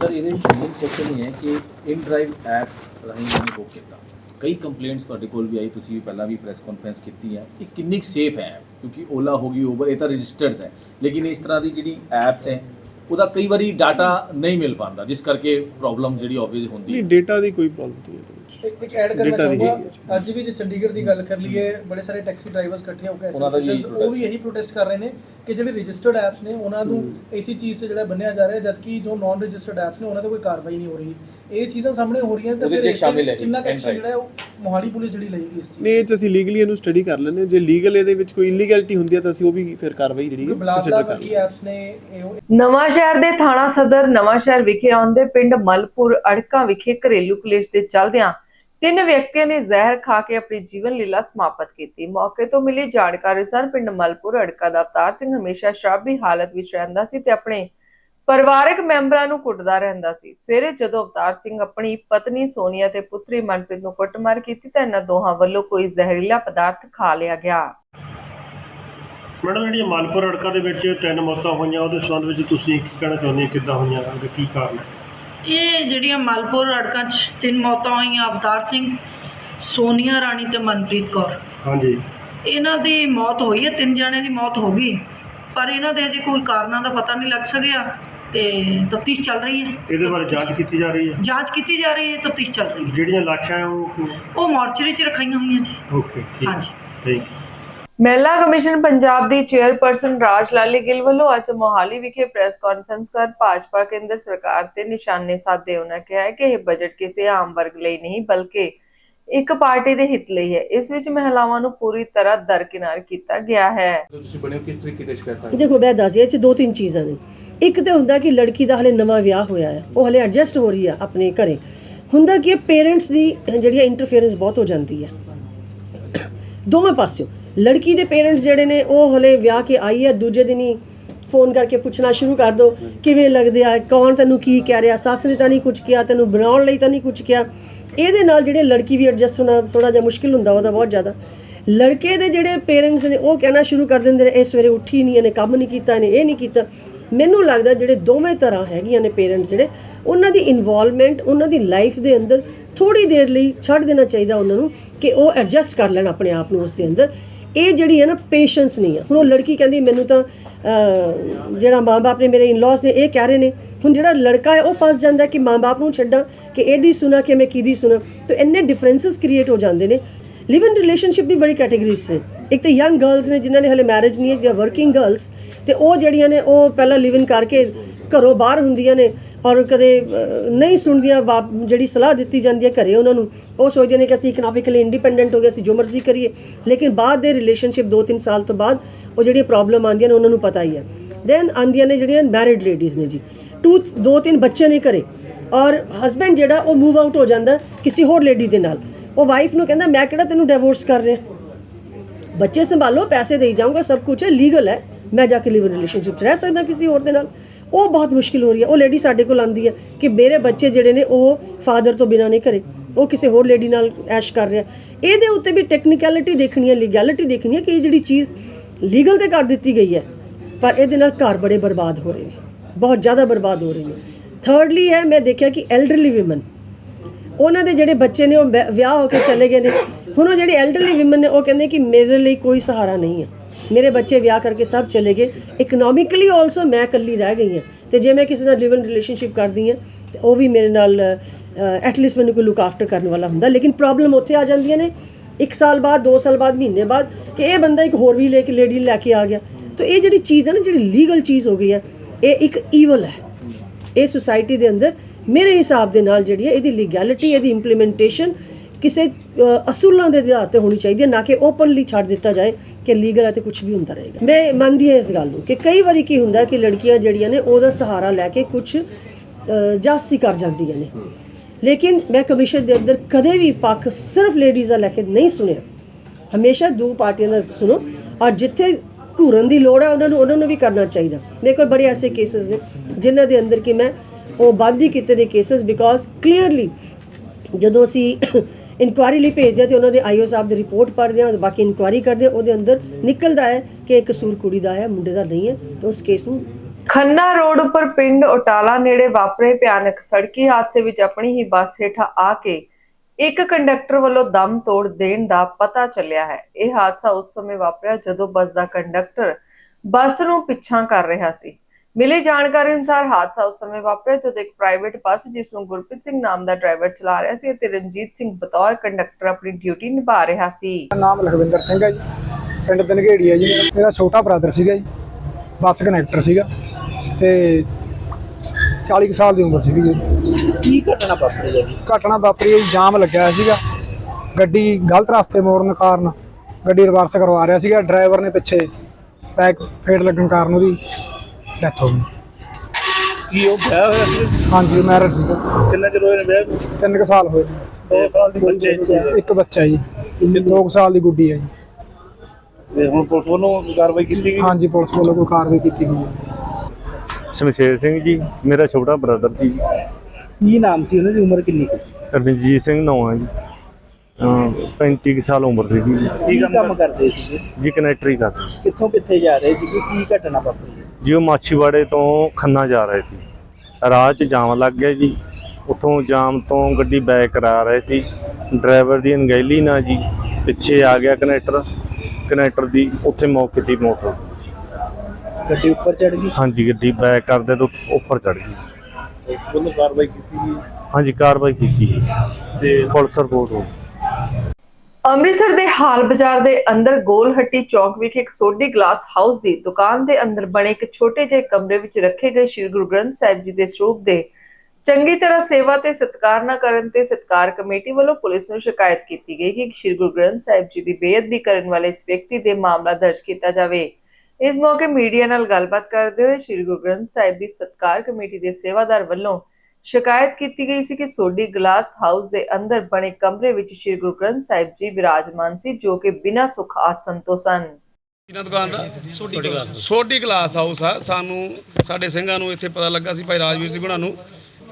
ਸਰ ਇਹਦੇ ਵਿੱਚ ਮੇਨ ਕੁਐਸਚਨ ਇਹ ਹੈ ਕਿ ਇਨ ਡਰਾਈਵ ਐਪ ਰਾਹੀਂ ਇਹਨੇ ਬੁੱਕ ਕੀਤਾ। ਕਈ ਕੰਪਲੇਂਟਸ ਤੁਹਾਡੇ ਕੋਲ ਵੀ ਆਈ ਤੁਸੀਂ ਵੀ ਪਹਿਲਾਂ ਵੀ ਪ੍ਰੈਸ ਕਾਨਫਰੰਸ ਕੀਤੀ ਹੈ ਇਹ ਕਿੰਨੀ ਸੇਫ ਹੈ? ਕਿਉਂਕਿ ਓਲਾ ਹੋ ਗਈ ਓਬਰ ਇਹ ਤਾਂ ਰਜਿਸਟਰਡ ਹੈ। ਲੇਕਿਨ ਇਸ ਤਰ੍ਹਾਂ ਦੀ ਜਿਹੜੀ ਐਪਸ ਹੈ ਉਹਦਾ ਕਈ ਵਾਰੀ ਡਾਟਾ ਨਹੀਂ ਮਿਲ ਪਾਉਂਦਾ ਜਿਸ ਕਰਕੇ ਪ੍ਰੋਬਲਮ ਜਿਹੜੀ ਆਬਵੀਅਸ ਹੁੰਦੀ ਨਹੀਂ ਹੈ ਡੇਟਾ ਦੀ ਕੋਈ ਪ੍ਰੋਬਲਮ ਨਹੀਂ ਹੈ। ਵਿੱਚ ਇੱਕ ਇੱਕ ਐਡ ਕਰਨਾ Data ਦੀ ਹੈਗੀ ਚਾਹੂੰਗਾ ਅੱਜ ਵੀ ਜੇ ਚੰਡੀਗੜ੍ਹ ਦੀ ਗੱਲ ਕਰ ਲਈਏ ਬੜੇ ਸਾਰੇ ਟੈਕਸੀ ਡਰਾਈਵਰਸ ਇਕੱਠੇ ਹੋ ਕੇ ਉਹਨਾਂ ਦਾ ਵੀ associations, ਉਹ ਵੀ ਇਹੀ ਪ੍ਰੋਟੈਸਟ ਕਰ ਰਹੇ ਨੇ ਕਿ ਜਿਹੜੇ ਰਜਿਸਟਰਡ ਐਪਸ ਨੇ ਉਹਨਾਂ ਨੂੰ ਇਸੇ ਚੀਜ਼ 'ਚ ਜਿਹੜਾ ਬੰਨਿਆ ਜਾ ਰਿਹਾ ਜਦਕਿ ਜੋ ਨਾਨ ਰਜਿਸਟਰਡ ਐਪਸ ਨੇ ਉਹਨਾਂ ਤੇ ਕੋਈ ਕਾਰਵਾਈ ਨਹੀਂ ਹੋ ਰਹੀ। ਇਹ ਚੀਜ਼ਾਂ ਸਾਹਮਣੇ ਹੋ ਰਹੀਆਂ ਤਾਂ ਫਿਰ ਇੱਕ ਸ਼ਾਮਿਲ ਹੈ ਕਿੰਨਾ ਐਕਸ਼ਨ ਜਿਹੜਾ ਉਹ ਮੋਹਾਲੀ ਪੁਲਿਸ ਜਿਹੜੀ ਲਏਗੀ ਇਸ ਚੀਜ਼ ਨਹੀਂ ਇਹ 'ਚ ਅਸੀਂ ਲੀਗਲੀ ਇਹਨੂੰ ਸਟੱਡੀ ਕਰ ਲੈਂਦੇ ਹਾਂ। ਜੇ ਲੀਗਲ ਇਹਦੇ ਵਿੱਚ ਕੋਈ ਇਲੀਗੈਲਿਟੀ ਹੁੰਦੀ ਹੈ ਤਾਂ ਅਸੀਂ ਉਹ ਵੀ ਫਿਰ ਕਾਰਵਾਈ ਜਿਹੜੀ ਕੰਸੀਡਰ ਕਰ ਵਰਗੀ ਐਪਸ ਨੇ ਇਹ ਉਹ ਨਵਾਂ ਸ਼ਹਿਰ ਦੇ ਥਾਣਾ ਸਦਰ ਨਵਾਂ ਸ਼ਹਿਰ ਵਿਖੇ ਆਉਂਦੇ ਪਿੰਡ ਮਲਪੁਰ ਅੜਕਾਂ ਵਿਖੇ ਘਰੇਲੂ ਕਲੇਸ਼ ਦੇ ਚੱਲਦਿਆਂ ਤਿੰਨ ਵਿਅਕਤੀਆਂ ਨੇ ਜ਼ਹਿਰ ਖਾ ਕੇ ਆਪਣੀ ਜੀਵਨ ਲੀਲਾ ਸਮਾਪਤ ਕੀਤੀ। ਮੌਕੇ ਤੋਂ ਮਿਲੀ ਜਾਣਕਾਰੀ ਅਨੁਸਾਰ ਪਿੰਡ ਮਲਪੁਰ ਅੜਕਾ ਦਾ ਅਵਤਾਰ ਸਿੰਘ ਹਮੇਸ਼ਾ ਸ਼ਰਾਬੀ ਹਾਲਤ ਵਿੱਚ ਰਹਿੰਦਾ ਸੀ ਤੇ ਆਪਣੇ ਪਰਿਵਾਰਕ ਮੈਂਬਰਾਂ ਨੂੰ ਕੁੱਟਦਾ ਰਹਿੰਦਾ ਸੀ। ਸਵੇਰੇ ਜਦੋਂ ਅਵਤਾਰ ਸਿੰਘ ਆਪਣੀ ਪਤਨੀ ਸੋਨੀਆ ਤੇ ਪੁੱਤਰੀ ਮਨਪ੍ਰੀਤ ਨੂੰ ਕੁੱਟਮਾਰ ਕੀਤੀ ਤਾਂ ਇਹਨਾਂ ਦੋਹਾਂ ਵੱਲੋਂ ਕੋਈ ਜ਼ਹਿਰੀਲਾ ਪਦਾਰਥ ਖਾ ਲਿਆ ਗਿਆ। ਮੈਡਮ ਜਿਹੜੀ ਮਾਲਪੁਰ ਅੜਕਾ ਦੇ ਵਿੱਚ ਤਿੰਨ ਮੌਤਾਂ ਹੋਈਆਂ, ਉਹਦੇ ਸੰਬੰਧ ਵਿੱਚ ਤੁਸੀਂ ਕੀ ਕਹਿਣਾ ਚਾਹੁੰਦੇ ਹੋ? ਕਿੱਦਾਂ ਹੋਈਆਂ? ਤੇ ਕੀ ਕਾਰਨ ਹੈ? ਇਹ ਜਿਹੜੀਆਂ ਮਲਪੁਰ ਅੜਕਾਂ 'ਚ ਤਿੰਨ ਮੌਤਾਂ ਹੋਈਆਂ ਅਵਤਾਰ ਸਿੰਘ ਸੋਨੀਆ ਰਾਣੀ ਤੇ ਮਨਪ੍ਰੀਤ ਕੌਰ। ਹਾਂਜੀ। ਇਹਨਾਂ ਦੀ ਮੌਤ ਹੋਈ ਹੈ ਤਿੰਨ ਜਣਿਆਂ ਦੀ ਮੌਤ ਹੋ ਗਈ। ਪਰ ਇਹਨਾਂ ਦੇ ਅਜੇ ਕੋਈ ਕਾਰਨਾਂ ਦਾ ਪਤਾ ਨਹੀਂ ਲੱਗ ਸਕਿਆ ਤੇ ਤਫਤੀਸ਼ ਚੱਲ ਰਹੀ ਹੈ। ਇਹਦੇ ਬਾਰੇ ਜਾਂਚ ਕੀਤੀ ਜਾ ਰਹੀ ਹੈ? ਜਾਂਚ ਕੀਤੀ ਜਾ ਰਹੀ ਹੈ ਤਫਤੀਸ਼ ਚੱਲ ਰਹੀ ਹੈ। ਜਿਹੜੀਆਂ ਲਾਸ਼ਾਂ ਉਹ ਉਹ ਮੋਰਚਰੀ 'ਚ ਰਖਾਈਆਂ ਹੋਈਆਂ ਜੀ। ਓਕੇ ਠੀਕ। ਹਾਂਜੀ। ਯੂ ਮਹਿਲਾ ਕਮਿਸ਼ਨ ਪੰਜਾਬ ਦੀ ਚੇਅਰਪਰਸਨ ਰਾਜ ਲਾਲੀ ਗਿੱਲ ਵੱਲੋਂ ਅੱਜ ਮੋਹਾਲੀ ਵਿਖੇ ਪ੍ਰੈਸ ਕਾਨਫਰੰਸ ਕਰ ਭਾਜਪਾ ਕੇਂਦਰ ਸਰਕਾਰ ਤੇ ਨਿਸ਼ਾਨੇ ਸਾਧੇ। ਉਹਨਾਂ ਕਿਹਾ ਕਿ ਇਹ ਬਜਟ ਕਿਸੇ ਆਮ ਵਰਗ ਲਈ ਨਹੀਂ ਬਲਕਿ ਇੱਕ ਪਾਰਟੀ ਦੇ ਹਿੱਤ ਲਈ ਹੈ। ਇਸ ਵਿੱਚ ਮਹਿਲਾਵਾਂ ਨੂੰ ਪੂਰੀ ਤਰ੍ਹਾਂ ਦਰਕਿਨਾਰ ਕੀਤਾ ਗਿਆ ਹੈ। ਤੁਸੀਂ ਬਣੇ ਹੋ ਕਿਸ ਤਰੀਕੇ ਦੇ ਸ਼ਿਕਾਇਤਾਂ ਦੇਖੋ ਮੈਂ ਦੱਸ ਇਹ ਚ ਦੋ ਤਿੰਨ ਚੀਜ਼ਾਂ ਨੇ। ਇੱਕ ਤੇ ਹੁੰਦਾ ਕਿ ਲੜਕੀ ਦਾ ਹਲੇ ਨਵਾਂ ਵਿਆਹ ਹੋਇਆ ਹੈ। ਉਹ ਹਲੇ ਐਡਜਸਟ ਹੋ ਰਹੀ ਹੈ ਆਪਣੇ ਘਰੇ। ਹੁੰਦਾ ਕਿ ਪੇਰੈਂਟਸ ਦੀ ਜਿਹੜੀ ਇੰਟਰਫੇਰੈਂਸ ਬਹੁਤ ਹੋ ਜਾਂਦੀ ਹੈ। ਦੋਵੇਂ ਪਾਸਿਓਂ। ਲੜਕੀ ਦੇ ਪੇਰੈਂਟਸ ਜਿਹੜੇ ਨੇ, ਉਹ ਹਲੇ ਵਿਆਹ ਕੇ ਆਈ ਹੈ, ਦੂਜੇ ਦਿਨ ਹੀ ਫੋਨ ਕਰਕੇ ਪੁੱਛਣਾ ਸ਼ੁਰੂ ਕਰ ਦੋ, ਕਿਵੇਂ ਲੱਗਦੇ ਆ, ਕੌਣ ਤੈਨੂੰ ਕੀ ਕਹਿ ਰਿਹਾ, ਸੱਸ ਨੇ ਤਾਂ ਨਹੀਂ ਕੁਝ ਕਿਹਾ, ਤੈਨੂੰ ਬਣਾਉਣ ਲਈ ਤਾਂ ਨਹੀਂ ਕੁਝ ਕਿਹਾ। ਇਹਦੇ ਨਾਲ ਜਿਹੜੇ ਲੜਕੀ ਵੀ ਐਡਜਸਟ ਹੋਣਾ ਥੋੜਾ ਜਿਹਾ ਮੁਸ਼ਕਿਲ ਹੁੰਦਾ ਉਹਦਾ ਬਹੁਤ ਜ਼ਿਆਦਾ। ਲੜਕੇ ਦੇ ਜਿਹੜੇ ਪੇਰੈਂਟਸ ਨੇ, ਉਹ ਕਹਿਣਾ ਸ਼ੁਰੂ ਕਰ ਦਿੰਦੇ ਨੇ, ਇਹ ਸਵੇਰੇ ਉੱਠੀ ਨਹੀਂ, ਇਹਨੇ ਕੰਮ ਨਹੀਂ ਕੀਤਾ, ਇਹਨੇ ਇਹ ਨਹੀਂ ਕੀਤਾ। ਮੈਨੂੰ ਲੱਗਦਾ ਜਿਹੜੇ ਦੋਵੇਂ ਤਰ੍ਹਾਂ ਹੈਗੀਆਂ ਨੇ ਪੇਰੈਂਟਸ ਜਿਹੜੇ, ਉਹਨਾਂ ਦੀ ਇਨਵੋਲਵਮੈਂਟ ਉਹਨਾਂ ਦੀ ਲਾਈਫ ਦੇ ਅੰਦਰ ਥੋੜੀ ਦੇਰ ਲਈ ਛੱਡ ਦੇਣਾ ਚਾਹੀਦਾ ਉਹਨਾਂ ਨੂੰ ਕਿ ਉਹ ਐਡਜਸਟ ਕਰ ਲੈਣ ਆਪਣੇ ਆਪ ਨੂੰ ਉਸ ਦੇ ਅੰਦਰ। ਇਹ ਜਿਹੜੀ ਹੈ ਨਾ ਪੇਸ਼ੈਂਸ ਨਹੀਂ ਹੈ ਹੁਣ ਉਹ ਲੜਕੀ ਕਹਿੰਦੀ, ਮੈਨੂੰ ਤਾਂ ਜਿਹੜਾ ਮਾਂ-ਬਾਪ ਨੇ ਮੇਰੇ ਇਨ-ਲॉज ਨੇ ਇਹ ਕਹਿ ਰਹੇ ਨੇ। ਹੁਣ ਜਿਹੜਾ ਲੜਕਾ ਹੈ, ਉਹ ਫਸ ਜਾਂਦਾ ਕਿ ਮਾਂ-ਬਾਪ ਨੂੰ ਛੱਡਾਂ ਕਿ ਇਹਦੀ ਸੁਣਾ ਕਿ ਮੈਂ ਕਿਹਦੀ ਸੁਣਾ। ਤੇ ਇੰਨੇ ਡਿਫਰੈਂਸਸ ਕ੍ਰੀਏਟ ਹੋ ਜਾਂਦੇ ਨੇ। ਲਿਵ ਇਨ ਰਿਲੇਸ਼ਨਸ਼ਿਪ ਦੀ ਬੜੀ ਕੈਟਾਗਰੀਜ਼ ਨੇ। ਇੱਕ ਤਾਂ ਯੰਗ ਗਰਲਸ ਨੇ ਜਿਨ੍ਹਾਂ ਨੇ ਹਲੇ ਮੈਰਿਜ ਨਹੀਂ ਹੈ, ਜਾਂ ਵਰਕਿੰਗ ਗਰਲਸ ਤੇ ਉਹ ਜਿਹੜੀਆਂ ਨੇ, ਉਹ ਪਹਿਲਾਂ ਲਿਵ ਇਨ ਕਰਕੇ ਘਰੋਂ ਬਾਹਰ ਹੁੰਦੀਆਂ ਨੇ। ਔਰ ਕਦੇ ਨਹੀਂ ਸੁਣਦੀਆਂ, ਬਾਪ, ਜਿਹੜੀ ਸਲਾਹ ਦਿੱਤੀ ਜਾਂਦੀ ਹੈ ਘਰੇ ਉਹਨਾਂ ਨੂੰ, ਉਹ ਸੋਚਦੇ ਨੇ ਕਿ ਅਸੀਂ ਇਕਨੋਮਿਕਲੀ ਇੰਡੀਪੈਂਡੈਂਟ ਹੋ ਗਏ, ਅਸੀਂ ਜੋ ਮਰਜ਼ੀ ਕਰੀਏ। ਲੇਕਿਨ ਬਾਅਦ ਦੇ ਰਿਲੇਸ਼ਨਸ਼ਿਪ 2-3 ਸਾਲ ਤੋਂ ਬਾਅਦ, ਉਹ ਜਿਹੜੀਆਂ ਪ੍ਰੋਬਲਮ ਆਉਂਦੀਆਂ ਨੇ, ਉਹਨਾਂ ਨੂੰ ਪਤਾ ਹੀ ਹੈ। ਦੈਨ ਆਉਂਦੀਆਂ ਨੇ ਜਿਹੜੀਆਂ ਮੈਰਿਡ ਲੇਡੀਜ਼ ਨੇ ਜੀ। ਟੂ ਦੋ ਤਿੰਨ ਬੱਚੇ ਨੇ ਘਰੇ। ਔਰ ਹਸਬੈਂਡ ਜਿਹੜਾ, ਉਹ ਮੂਵ ਆਊਟ ਹੋ ਜਾਂਦਾ ਕਿਸੇ ਹੋਰ ਲੇਡੀ ਦੇ ਨਾਲ। ਉਹ ਵਾਈਫ ਨੂੰ ਕਹਿੰਦਾ, ਮੈਂ ਕਿਹੜਾ ਤੈਨੂੰ ਡਿਵੋਰਸ ਕਰ ਰਿਹਾ? ਬੱਚੇ ਸੰਭਾਲੋ, ਪੈਸੇ ਦੇਈ ਜਾਊਂਗਾ, ਸਭ ਕੁਝ ਹੈ ਲੀਗਲ ਹੈ। ਮੈਂ ਜਾ ਕੇ ਲਿਵ ਰਿਲੇਸ਼ਨਸ਼ਿਪ 'ਚ ਰਹਿ ਸਕਦਾ ਕਿਸੇ ਹੋਰ ਦੇ ਨਾਲ। ਉਹ ਬਹੁਤ ਮੁਸ਼ਕਿਲ ਹੋ ਰਹੀ ਹੈ। ਉਹ ਲੇਡੀ ਸਾਡੇ ਕੋਲ ਆਂਦੀ ਹੈ ਕਿ ਮੇਰੇ ਬੱਚੇ ਜਿਹੜੇ ਨੇ ਉਹ ਫਾਦਰ ਤੋਂ ਬਿਨਾਂ ਨਹੀਂ ਕਰੇ ਉਹ ਕਿਸੇ ਹੋਰ ਲੇਡੀ ਨਾਲ ਐਸ਼ ਕਰ ਰਿਹਾ। ਇਹਦੇ ਉੱਤੇ ਵੀ ਟੈਕਨੀਕੈਲਿਟੀ ਦੇਖਣੀ ਹੈ ਲੀਗੈਲਿਟੀ ਦੇਖਣੀ ਹੈ ਕਿ ਇਹ ਜਿਹੜੀ ਚੀਜ਼ ਲੀਗਲ ਤੇ ਕਰ ਦਿੱਤੀ ਗਈ ਹੈ, ਪਰ ਇਹਦੇ ਨਾਲ ਘਰ ਬੜੇ ਬਰਬਾਦ ਹੋ ਰਹੇ ਨੇ। ਬਹੁਤ ਜ਼ਿਆਦਾ ਬਰਬਾਦ ਹੋ ਰਹੇ ਨੇ। ਥਰਡਲੀ ਹੈ ਮੈਂ ਦੇਖਿਆ ਕਿ ਐਲਡਰਲੀ ਔਮਨ ਉਹਨਾਂ ਦੇ ਜਿਹੜੇ ਬੱਚੇ ਨੇ ਉਹ ਵਿਆਹ- ਵਿਆਹ ਹੋ ਕੇ ਚਲੇ ਗਏ ਨੇ। ਹੁਣ ਉਹ ਜਿਹੜੇ ਐਲਡਰਲੀ ਔਮਨ ਨੇ, ਉਹ ਕਹਿੰਦੇ ਕਿ ਮੇਰੇ ਲਈ ਕੋਈ ਸਹਾਰਾ ਨਹੀਂ ਹੈ। ਮੇਰੇ ਬੱਚੇ ਵਿਆਹ ਕਰਕੇ ਸਭ ਚਲੇ ਗਏ। ਇਕਨੋਮਿਕਲੀ ਆਲਸੋ ਮੈਂ ਇਕੱਲੀ ਰਹਿ ਗਈ ਹਾਂ। ਤੇ ਜੇ ਮੈਂ ਕਿਸੇ ਨਾਲ ਲਿਵ ਇਨ ਰਿਲੇਸ਼ਨਸ਼ਿਪ ਕਰਦੀ ਹਾਂ, ਤੇ ਉਹ ਵੀ ਮੇਰੇ ਨਾਲ ਐਟਲੀਸਟ ਮੈਨੂੰ ਕੋਈ ਲੁੱਕ ਆਫਟਰ ਕਰਨ ਵਾਲਾ ਹੁੰਦਾ। ਲੇਕਿਨ ਪ੍ਰੋਬਲਮ ਉੱਥੇ ਆ ਜਾਂਦੀਆਂ ਨੇ। ਇੱਕ ਸਾਲ ਬਾਅਦ 2 ਸਾਲ ਬਾਅਦ, ਮਹੀਨੇ ਬਾਅਦ ਕਿ ਇਹ ਬੰਦਾ ਇੱਕ ਹੋਰ ਵੀ ਲੈ ਕੇ ਲੇਡੀ ਲੈ ਕੇ ਆ ਗਿਆ। ਤਾਂ ਇਹ ਜਿਹੜੀ ਚੀਜ਼ ਹੈ ਨਾ, ਜਿਹੜੀ ਲੀਗਲ ਚੀਜ਼ ਹੋ ਗਈ ਹੈ, ਇਹ ਇੱਕ ਈਵਲ ਹੈ। ਇਹ ਸੁਸਾਇਟੀ ਦੇ ਅੰਦਰ ਮੇਰੇ ਹਿਸਾਬ ਦੇ ਨਾਲ ਜਿਹੜੀ ਹੈ, ਇਹਦੀ ਲੀਗੈਲਿਟੀ ਇਹਦੀ ਇੰਪਲੀਮੈਂਟੇਸ਼ਨ ਕਿਸੇ ਅਸੂਲਾਂ ਦੇ ਆਧਾਰ ਤੇ ਹੋਣੀ ਚਾਹੀਦੀ ਹੈ, ਨਾ ਕਿ ਓਪਨਲੀ ਛੱਡ ਦਿੱਤਾ ਜਾਏ ਕਿ ਲੀਗਲ ਹੈ ਤੇ ਕੁਝ ਵੀ ਹੁੰਦਾ ਰਹੇਗਾ। ਮੈਂ ਮੰਨਦੀ ਹਾਂ ਇਸ ਗੱਲ ਨੂੰ ਕਿ ਕਈ ਵਾਰੀ ਕੀ ਹੁੰਦਾ ਕਿ ਲੜਕੀਆਂ ਜਿਹੜੀਆਂ ਨੇ, ਉਹਦਾ ਸਹਾਰਾ ਲੈ ਕੇ ਕੁਝ ਜਾਸਤੀ ਕਰ ਜਾਂਦੀਆਂ ਨੇ। ਲੇਕਿਨ ਮੈਂ ਕਮਿਸ਼ਨ ਦੇ ਅੰਦਰ ਕਦੇ ਵੀ ਪੱਖ ਸਿਰਫ ਲੇਡੀਜ਼ ਦਾ ਲੈ ਕੇ ਨਹੀਂ ਸੁਣਿਆ। ਹਮੇਸ਼ਾ ਦੋ ਪਾਰਟੀਆਂ ਦਾ ਸੁਣੋ। ਔਰ ਜਿੱਥੇ ਘੂਰਨ ਦੀ ਲੋੜ ਹੈ, ਉਹਨਾਂ ਨੂੰ ਉਹਨਾਂ ਨੂੰ ਵੀ ਕਰਨਾ ਚਾਹੀਦਾ। ਮੇਰੇ ਕੋਲ ਬੜੇ ਐਸੇ ਕੇਸਸ ਨੇ, ਜਿਨ੍ਹਾਂ ਦੇ ਅੰਦਰ ਕਿ ਮੈਂ ਉਹ ਬੰਦ ਹੀ ਕੀਤੇ ਨੇ ਕੇਸਸ ਬਿਕੋਜ਼ ਕਲੀਅਰਲੀ ਜਦੋਂ ਅਸੀਂ ਇਨਕੁਆਰੀ ਲਈ ਭੇਜਦੇ ਤੇ ਉਹਨਾਂ ਦੇ ਆਈਓ ਸਾਹਿਬ ਦੀ ਰਿਪੋਰਟ ਪੜ੍ਹਦੇ ਹਾਂ ਬਾਕੀ ਇਨਕੁਆਰੀ ਕਰਦੇ ਉਹਦੇ ਅੰਦਰ ਨਿਕਲਦਾ ਹੈ ਕਿ ਕਸੂਰ ਕੁੜੀ ਦਾ ਹੈ, ਮੁੰਡੇ ਦਾ ਨਹੀਂ ਹੈ, ਤਾਂ ਉਸ ਕੇਸ ਨੂੰ ਖੰਨਾ ਰੋਡ ਉੱਪਰ ਪਿੰਡ ਉਟਾਲਾ ਨੇੜੇ ਵਾਪਰੇ ਭਿਆਨਕ ਸੜਕੀ ਹਾਦਸੇ ਵਿੱਚ ਆਪਣੀ ਹੀ ਬੱਸ ਹੇਠਾਂ ਆ ਕੇ ਇੱਕ ਕੰਡਕਟਰ ਵੱਲੋਂ ਦਮ ਤੋੜ ਦੇਣ ਦਾ ਪਤਾ ਚੱਲਿਆ ਹੈ। ਇਹ ਹਾਦਸਾ ਉਸ ਸਮੇਂ ਵਾਪਰਿਆ ਜਦੋਂ ਬੱਸ ਦਾ ਕੰਡਕਟਰ ਬੱਸ ਨੂੰ ਪਿੱਛਾ ਕਰ ਰਿਹਾ ਸੀ। ਮਿਲੀ ਜਾਣਕਾਰੀ ਅਨੁਸਾਰ ਹਾਦਸਾ ਉਸ ਸਮੇਂ ਵਾਪਰਿਆ ਜਦੋਂ ਇੱਕ ਪ੍ਰਾਈਵੇਟ ਬੱਸ ਜਿਸ ਨੂੰ ਗੁਰਪ੍ਰੀਤ ਸਿੰਘ ਨਾਮ ਦਾ ਡਰਾਈਵਰ ਚਲਾ ਰਿਹਾ ਸੀ ਅਤੇ ਰਣਜੀਤ ਸਿੰਘ ਬਤੌਰ ਕੰਡਕਟਰ ਆਪਣੀ ਡਿਊਟੀ ਨਿਭਾ ਰਿਹਾ ਸੀ। ਨਾਮ ਲਖਵਿੰਦਰ ਸਿੰਘ ਹੈ ਜੀ। ਪਿੰਡ ਦਨਗੇੜੀ ਹੈ ਜੀ ਮੇਰਾ। ਮੇਰਾ ਛੋਟਾ ਬ੍ਰਦਰ ਸੀਗਾ ਜੀ। ਬੱਸ ਕਨੈਕਟਰ ਸੀਗਾ। ਤੇ 40 ਕੁ ਸਾਲ ਦੀ ਉਮਰ ਸੀਗੀ ਜੀ। ਕੀ ਘਟਨਾ ਵਾਪਰੀ ਹੈ ਜੀ? ਘਟਨਾ ਵਾਪਰੀ ਹੈ ਜੀ ਜਾਮ ਲੱਗਿਆ ਹੋਇਆ ਸੀਗਾ। ਗੱਡੀ ਗਲਤ ਰਸਤੇ ਮੋੜਨ ਕਾਰਨ ਗੱਡੀ ਰਿਵਰਸ ਕਰਵਾ ਰਿਹਾ ਸੀਗਾ। ਡਰਾਈਵਰ ਨੇ ਪਿੱਛੇ ਬੈਕ ਫੇਟ ਲੱਗਣ ਕਾਰਨ ਉਹਦੀ ਡੈਥ ਹੋ ਗਈ ਕੀ ਉਹ ਵਿਆਹ ਹੋਇਆ ਸੀ? ਹਾਂਜੀ ਮੈਰਿਜ ਸੀਗਾ ਕਿੰਨਾ ਚਿਰ ਹੋਇਆ ਵਿਆਹ ਨੂੰ? ਤਿੰਨ ਕੁ ਸਾਲ ਹੋਏ ਦੋ ਸਾਲ ਦੀ ਬੱਚੇ ਇੱਕ ਬੱਚਾ ਜੀ। 2 ਸਾਲ ਦੀ ਗੁੱਡੀ ਹੈ ਜੀ। ਤੇ ਹੁਣ ਪੁਲਿਸ ਵੱਲੋਂ ਕਾਰਵਾਈ ਕੀਤੀ ਗਈ? ਹਾਂਜੀ ਪੁਲਿਸ ਵੱਲੋਂ ਕੋਈ ਕਾਰਵਾਈ ਕੀਤੀ ਗਈ ਹੈ। ਸ਼ਮਸ਼ੇਰ ਸਿੰਘ ਜੀ ਮੇਰਾ ਛੋਟਾ ਬ੍ਰਦਰ ਜੀ। ਕੀ ਨਾਮ ਸੀ ਉਹਨਾਂ ਦੀ? ਉਮਰ ਕਿੰਨੀ ਕੁ ਸੀ? ਰਣਜੀਤ ਸਿੰਘ ਨਾਮ ਹੈ ਜੀ। ਅਹ 35 ਕੁ ਸਾਲ ਉਮਰ ਦੀ ਜੀ। ਕੀ ਕੰਮ ਕਰਦੇ ਸੀਗੇ? ਜੀ ਕਨੈਕਟਰੀ ਕਰਦੇ। ਕਿੱਥੋਂ ਕਿੱਥੇ ਜਾ ਰਹੇ ਸੀਗੇ? ਕੀ ਘਟਨਾ ਵਾਪਰੀ? ਜੀ ਉਹ ਮਾਛੀਵਾੜੇ ਤੋਂ ਖੰਨਾ ਜਾ ਰਹੇ ਸੀ। ਰਾਹ 'ਚ ਜਾਮ ਲੱਗ ਗਿਆ ਜੀ। ਉਥੋਂ ਜਾਮ ਤੋਂ ਗੱਡੀ ਬੈਕ ਕਰਾ ਰਹੇ ਸੀ। ਡਰਾਈਵਰ ਦੀ ਅਣਗਹਿਲੀ ਨਾਲ ਜੀ ਪਿੱਛੇ ਆ ਗਿਆ ਕਨੈਕਟਰ। ਕਨੈਕਟਰ ਦੀ ਉੱਥੇ ਮੌਕੇ ਤੇ ਮੋਟਰ ਗੱਡੀ ਉੱਪਰ ਚੜ ਗਈ? ਹਾਂਜੀ ਗੱਡੀ ਬੈਕ ਕਰਦੇ ਤੋਂ ਉੱਪਰ ਚੜ ਗਈ। ਵੱਲੋਂ ਕਾਰਵਾਈ ਕੀਤੀ ਹਾਂਜੀ ਕਾਰਵਾਈ ਕੀਤੀ ਤੇ ਪੁਲਿਸ ਰਿਪੋਰਟ ਹੋ ਗਈ। ਅੰਮ੍ਰਿਤਸਰ ਦੇ ਹਾਲ ਬਾਜ਼ਾਰ ਦੇ ਅੰਦਰ ਗੋਲ ਹੱਟੀ ਚੌਕ ਵਿਖੇ ਇੱਕ ਸੋਢੀ ਗਲਾਸ ਹਾਊਸ ਦੀ ਦੁਕਾਨ ਦੇ ਅੰਦਰ ਬਣੇ ਇੱਕ ਛੋਟੇ ਜਿਹੇ ਕਮਰੇ ਵਿੱਚ ਰੱਖੇ ਗਏ ਸ੍ਰੀ ਗੁਰੂ ਗ੍ਰੰਥ ਸਾਹਿਬ ਜੀ ਦੇ ਸਰੂਪ ਦੇ ਚੰਗੀ ਤਰ੍ਹਾਂ ਸੇਵਾ ਤੇ ਸਤਿਕਾਰ ਨਾ ਕਰਨ ਤੇ ਸਤਿਕਾਰ ਕਮੇਟੀ ਵੱਲੋਂ ਪੁਲਿਸ ਨੂੰ ਸ਼ਿਕਾਇਤ ਕੀਤੀ ਗਈ ਕਿ ਸ੍ਰੀ ਗੁਰੂ ਗ੍ਰੰਥ ਸਾਹਿਬ ਜੀ ਦੀ ਬੇਅਦਬੀ ਕਰਨ ਵਾਲੇ ਇਸ ਵਿਅਕਤੀ ਦੇ ਮਾਮਲਾ ਦਰਜ ਕੀਤਾ ਜਾਵੇ। ਇਸ ਮੌਕੇ ਮੀਡੀਆ ਨਾਲ ਗੱਲਬਾਤ ਕਰਦੇ ਹੋਏ ਸ੍ਰੀ ਗੁਰੂ ਗ੍ਰੰਥ ਸਾਹਿਬ ਦੀ ਸਤਿਕਾਰ ਕਮੇਟੀ ਦੇ ਸੇਵਾਦਾਰ ਵੱਲੋਂ ਸ਼ਿਕਾਇਤ ਕੀਤੀ ਗਈ ਸੀ ਕਿ ਸੋਡੀ ਗਲਾਸ ਹਾਊਸ ਦੇ ਅੰਦਰ ਬਣੇ ਕਮਰੇ ਵਿੱਚ ਸ੍ਰੀ ਗੁਰੂ ਗ੍ਰੰਥ ਸਾਹਿਬ ਜੀ ਵਿਰਾਜਮਾਨ ਸੀ, ਜੋ ਕਿ ਬਿਨਾਂ ਸੁਖ ਆਸਨ ਤੋਂ ਸਨ। ਇਹਨਾਂ ਦੁਕਾਨ ਦਾ? ਸੋਡੀ ਗਲਾਸ। ਹਾਊਸ ਆ। ਸਾਨੂੰ ਸਾਡੇ ਸਿੰਘਾਂ ਨੂੰ ਇੱਥੇ ਪਤਾ ਲੱਗਾ ਸੀ, ਭਾਈ ਰਾਜਵੀਰ ਸਿੰਘ ਹੁਣਾਂ ਨੂੰ,